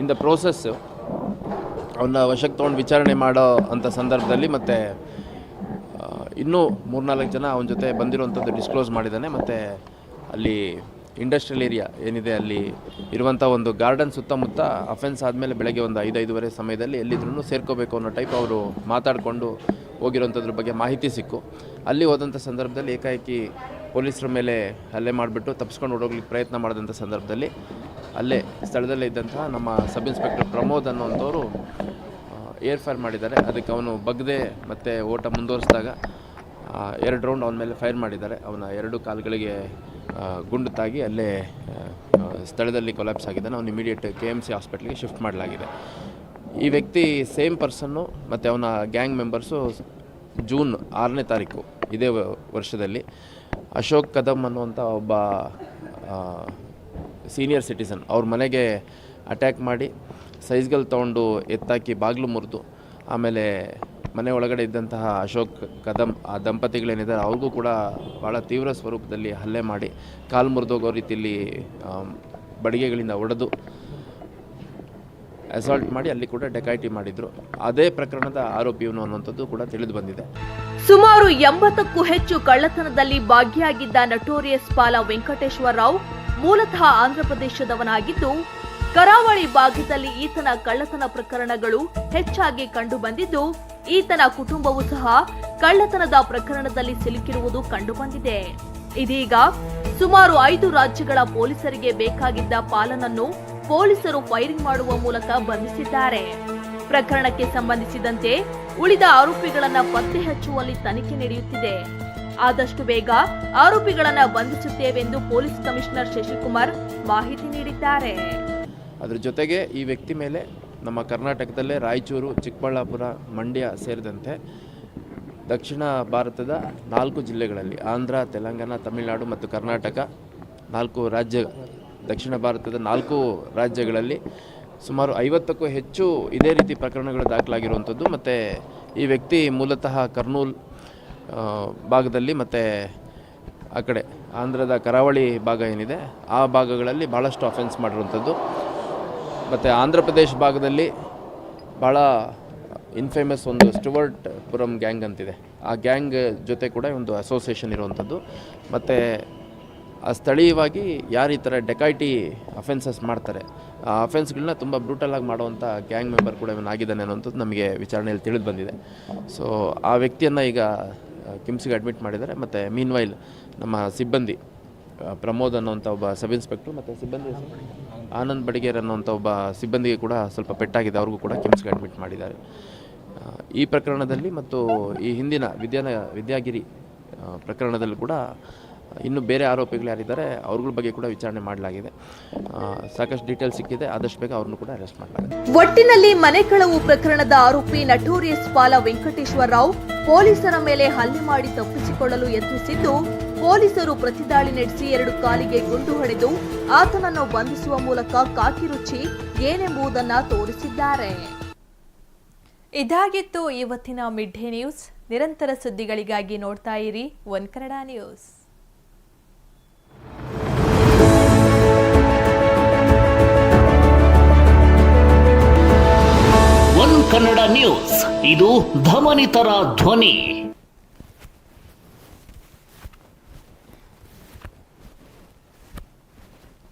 ಇನ್ ದ ಪ್ರೋಸೆಸ್ಸು ಅವನ್ನ ವಶಕ್ಕೆ ತೊಗೊಂಡು ವಿಚಾರಣೆ ಮಾಡೋ ಅಂಥ ಸಂದರ್ಭದಲ್ಲಿ ಮತ್ತು ಇನ್ನೂ ಮೂರ್ನಾಲ್ಕು ಜನ ಅವನ ಜೊತೆ ಬಂದಿರುವಂಥದ್ದು ಡಿಸ್ಕ್ಲೋಸ್ ಮಾಡಿದ್ದಾನೆ. ಮತ್ತು ಅಲ್ಲಿ ಇಂಡಸ್ಟ್ರಿಯಲ್ ಏರಿಯಾ ಏನಿದೆ ಅಲ್ಲಿ ಇರುವಂಥ ಒಂದು ಗಾರ್ಡನ್ ಸುತ್ತಮುತ್ತ ಅಫೆನ್ಸ್ ಆದಮೇಲೆ ಬೆಳಗ್ಗೆ ಒಂದು ಐದೈದುವರೆ ಸಮಯದಲ್ಲಿ ಎಲ್ಲಿದ್ರೂ ಸೇರ್ಕೋಬೇಕು ಅನ್ನೋ ಟೈಪ್ ಅವರು ಮಾತಾಡಿಕೊಂಡು ಹೋಗಿರುವಂಥದ್ರ ಬಗ್ಗೆ ಮಾಹಿತಿ ಸಿಕ್ಕು. ಅಲ್ಲಿ ಹೋದಂಥ ಸಂದರ್ಭದಲ್ಲಿ ಏಕಾಏಕಿ ಪೊಲೀಸರ ಮೇಲೆ ಹಲ್ಲೆ ಮಾಡಿಬಿಟ್ಟು ತಪ್ಪಿಸ್ಕೊಂಡು ಓಡೋಗ್ಲಿಕ್ಕೆ ಪ್ರಯತ್ನ ಮಾಡಿದಂಥ ಸಂದರ್ಭದಲ್ಲಿ ಅಲ್ಲೇ ಸ್ಥಳದಲ್ಲೇ ಇದ್ದಂತಹ ನಮ್ಮ ಸಬ್ ಇನ್ಸ್ಪೆಕ್ಟರ್ ಪ್ರಮೋದ್ ಅನ್ನೋಂಥವ್ರು ಏರ್ ಫೈರ್ ಮಾಡಿದ್ದಾರೆ. ಅದಕ್ಕೆ ಅವನು ಬಗ್ದೆ ಮತ್ತು ಓಟ ಮುಂದುವರಿಸಿದಾಗ ಎರಡು ರೌಂಡ್ ಅವನ ಮೇಲೆ ಫೈರ್ ಮಾಡಿದ್ದಾರೆ. ಅವನ ಎರಡು ಕಾಲುಗಳಿಗೆ ಗುಂಡು ತಾಗಿ ಅಲ್ಲೇ ಸ್ಥಳದಲ್ಲಿ ಕೊಲಾಪ್ಸ್ ಆಗಿದ್ದಾನೆ ಅವನು ಇಮಿಡಿಯೇಟ್ ಕೆ ಎಂ ಸಿ ಹಾಸ್ಪಿಟ್ಲಿಗೆ ಶಿಫ್ಟ್ ಮಾಡಲಾಗಿದೆ. ಈ ವ್ಯಕ್ತಿ ಸೇಮ್ ಪರ್ಸನ್ನು ಮತ್ತು ಅವನ ಗ್ಯಾಂಗ್ ಮೆಂಬರ್ಸು ಜೂನ್ ಆರನೇ ತಾರೀಕು, ಇದೇ ವರ್ಷದಲ್ಲಿ. ಅಶೋಕ್ ಕದಮ್ ಅನ್ನುವಂಥ ಒಬ್ಬ ಸೀನಿಯರ್ ಸಿಟಿಸನ್ ಅವ್ರ ಮನೆಗೆ ಅಟ್ಯಾಕ್ ಮಾಡಿ ಸೈಜ್ಗಳು ತೊಗೊಂಡು ಎತ್ತಾಕಿ ಬಾಗಿಲು ಮುರಿದು, ಆಮೇಲೆ ಮನೆ ಒಳಗಡೆ ಇದ್ದಂತಹ ಅಶೋಕ್ ಕದಂ, ಆ ದಂಪತಿಗಳೇನಿದ್ದಾರೆ, ಅವ್ರಿಗೂ ಕೂಡ ಭಾಳ ತೀವ್ರ ಸ್ವರೂಪದಲ್ಲಿ ಹಲ್ಲೆ ಮಾಡಿ ಕಾಲು ಮುರಿದೋಗೋ ರೀತಿಯಲ್ಲಿ ಬಡಿಗೆಗಳಿಂದ ಒಡೆದು ಅಸಾಲ್ಟ್ ಮಾಡಿ ಅಲ್ಲಿ ಕೂಡ ಡೆಕಾಯಿಟಿ ಮಾಡಿದ್ರು. ಅದೇ ಪ್ರಕರಣದ ಆರೋಪಿ ಇವನು ಅನ್ನುವಂಥದ್ದು ಕೂಡ ತಿಳಿದು ಬಂದಿದೆ. ಸುಮಾರು ಎಂಬತ್ತಕ್ಕೂ ಹೆಚ್ಚು ಕಳ್ಳತನದಲ್ಲಿ ಭಾಗಿಯಾಗಿದ್ದ ನಟೋರಿಯಸ್ ಪಾಲ ವೆಂಕಟೇಶ್ವರ ರಾವ್ ಮೂಲತಃ ಆಂಧ್ರಪ್ರದೇಶದವನಾಗಿದ್ದು ಕರಾವಳಿ ಭಾಗದಲ್ಲಿ ಈತನ ಕಳ್ಳತನ ಪ್ರಕರಣಗಳು ಹೆಚ್ಚಾಗಿ ಕಂಡುಬಂದಿದ್ದು ಈತನ ಕುಟುಂಬವೂ ಸಹ ಕಳ್ಳತನದ ಪ್ರಕರಣದಲ್ಲಿ ಸಿಲುಕಿರುವುದು ಕಂಡುಬಂದಿದೆ. ಇದೀಗ ಸುಮಾರು ಐದು ರಾಜ್ಯಗಳ ಪೊಲೀಸರಿಗೆ ಬೇಕಾಗಿದ್ದ ಪಾಲನನ್ನು ಪೊಲೀಸರು ಫೈರಿಂಗ್ ಮಾಡುವ ಮೂಲಕ ಬಂಧಿಸಿದ್ದಾರೆ. ಪ್ರಕರಣಕ್ಕೆ ಸಂಬಂಧಿಸಿದಂತೆ ಉಳಿದ ಆರೋಪಿಗಳನ್ನು ಪತ್ತೆ ಹಚ್ಚುವಲ್ಲಿ ತನಿಖೆ ನಡೆಯುತ್ತಿದೆ. ಆದಷ್ಟು ಬೇಗ ಆರೋಪಿಗಳನ್ನ ಬಂಧಿಸುತ್ತೇವೆಂದು ಪೊಲೀಸ್ ಕಮಿಷನರ್ ಶಶಿಕುಮಾರ್ ಮಾಹಿತಿ ನೀಡಿದ್ದಾರೆ. ಅದರ ಜೊತೆಗೆ ಈ ವ್ಯಕ್ತಿ ಮೇಲೆ ನಮ್ಮ ಕರ್ನಾಟಕದಲ್ಲೇ ರಾಯಚೂರು, ಚಿಕ್ಕಬಳ್ಳಾಪುರ, ಮಂಡ್ಯ ಸೇರಿದಂತೆ ದಕ್ಷಿಣ ಭಾರತದ ನಾಲ್ಕು ಜಿಲ್ಲೆಗಳಲ್ಲಿ ಆಂಧ್ರ, ತೆಲಂಗಾಣ, ತಮಿಳುನಾಡು ಮತ್ತು ಕರ್ನಾಟಕ ನಾಲ್ಕು ರಾಜ್ಯ, ದಕ್ಷಿಣ ಭಾರತದ ನಾಲ್ಕು ರಾಜ್ಯಗಳಲ್ಲಿ ಸುಮಾರು ಐವತ್ತಕ್ಕೂ ಹೆಚ್ಚು ಇದೇ ರೀತಿ ಪ್ರಕರಣಗಳು ದಾಖಲಾಗಿರುವಂಥದ್ದು. ಮತ್ತು ಈ ವ್ಯಕ್ತಿ ಮೂಲತಃ ಕರ್ನೂಲ್ ಭಾಗದಲ್ಲಿ ಮತ್ತು ಆ ಕಡೆ ಆಂಧ್ರದ ಕರಾವಳಿ ಭಾಗ ಏನಿದೆ, ಆ ಭಾಗಗಳಲ್ಲಿ ಭಾಳಷ್ಟು ಅಫೆನ್ಸ್ ಮಾಡಿರುವಂಥದ್ದು. ಮತ್ತು ಆಂಧ್ರ ಪ್ರದೇಶ ಭಾಗದಲ್ಲಿ ಭಾಳ ಇನ್ಫೇಮಸ್ ಒಂದು ಸ್ಟುವರ್ಟ್ ಪುರಂ ಗ್ಯಾಂಗ್ ಅಂತಿದೆ. ಆ ಗ್ಯಾಂಗ್ ಜೊತೆ ಕೂಡ ಒಂದು ಅಸೋಸಿಯೇಷನ್ ಇರುವಂಥದ್ದು. ಮತ್ತು ಆ ಸ್ಥಳೀಯವಾಗಿ ಯಾರು ಈ ಥರ ಡೆಕಾಯ್ಟಿ ಅಫೆನ್ಸಸ್ ಮಾಡ್ತಾರೆ, ಆ ಅಫೆನ್ಸ್ಗಳನ್ನ ತುಂಬ ಬ್ರೂಟಲಾಗಿ ಮಾಡುವಂಥ ಗ್ಯಾಂಗ್ ಮೆಂಬರ್ ಕೂಡ ಇವನು ಆಗಿದ್ದಾನೆ ಅನ್ನೋಂಥದ್ದು ನಮಗೆ ವಿಚಾರಣೆಯಲ್ಲಿ ತಿಳಿದು ಬಂದಿದೆ. ಸೊ ಆ ವ್ಯಕ್ತಿಯನ್ನು ಈಗ ಕಿಮ್ಸಿಗೆ ಅಡ್ಮಿಟ್ ಮಾಡಿದ್ದಾರೆ. ಮತ್ತು ಮೀನ್ ವೈಲ್ ನಮ್ಮ ಸಿಬ್ಬಂದಿ ಪ್ರಮೋದ್ ಅನ್ನೋಂಥ ಒಬ್ಬ ಸಬ್ ಇನ್ಸ್ಪೆಕ್ಟ್ರು ಮತ್ತು ಸಿಬ್ಬಂದಿ? ಆನಂದ್ ಬಡಿಗೇರ್ ಅನ್ನೋಂಥ ಒಬ್ಬ ಸಿಬ್ಬಂದಿಗೆ ಕೂಡ ಸ್ವಲ್ಪ ಪೆಟ್ಟಾಗಿದೆ. ಅವ್ರಿಗೂ ಕೂಡ ಕಿಮ್ಸ್ಗೆ ಅಡ್ಮಿಟ್ ಮಾಡಿದ್ದಾರೆ. ಈ ಪ್ರಕರಣದಲ್ಲಿ ಮತ್ತು ಈ ಹಿಂದಿನ ವಿದ್ಯಾನ, ವಿದ್ಯಾಗಿರಿ ಪ್ರಕರಣದಲ್ಲೂ ಕೂಡ ಇನ್ನು ಬೇರೆ ಆರೋಪಿಗಳು ಯಾರಿದ್ದಾರೆ ಅವ್ರಗಳ ಬಗ್ಗೆ ಕೂಡ ವಿಚಾರಣೆ ಮಾಡಲಾಗಿದೆ. ಸಾಕಷ್ಟು ಡೀಟೇಲ್ ಸಿಕ್ಕಿದೆ. ಆದಷ್ಟು ಬೇಗ ಅವ್ರನ್ನು ಕೂಡ ಅರೆಸ್ಟ್ ಮಾಡಲಾಗಿದೆ ಒಟ್ಟಿನಲ್ಲಿ ಮನೆ ಕಳವು ಪ್ರಕರಣದ ಆರೋಪಿ ನಟೋರಿಯಸ್ ಪಾಲ ವೆಂಕಟೇಶ್ವರ ರಾವ್ ಪೊಲೀಸರ ಮೇಲೆ ಹಲ್ಲೆ ಮಾಡಿ ತಪ್ಪಿಸಿಕೊಳ್ಳಲು ಯತ್ನಿಸಿದ್ದು ಪೊಲೀಸರು ಪ್ರತಿದಾಳಿ ನಡೆಸಿ ಎರಡು ಕಾಲಿಗೆ ಗುಂಡು ಹೊಡೆದು ಆತನನ್ನು ಬಂಧಿಸುವ ಮೂಲಕ ಕಾಕಿರುಚಿ ಏನೆಂಬುದನ್ನ ತೋರಿಸಿದ್ದಾರೆ. ಇದಾಗಿತ್ತು ಇವತ್ತಿನ ಮಿಡ್ ಡೇ ನ್ಯೂಸ್. ನಿರಂತರ ಸುದ್ದಿಗಳಿಗಾಗಿ ನೋಡ್ತಾ ಇರಿ one Kannada news. One Kannada news. ಇದು ಧಮನಿತರ ಧ್ವನಿ.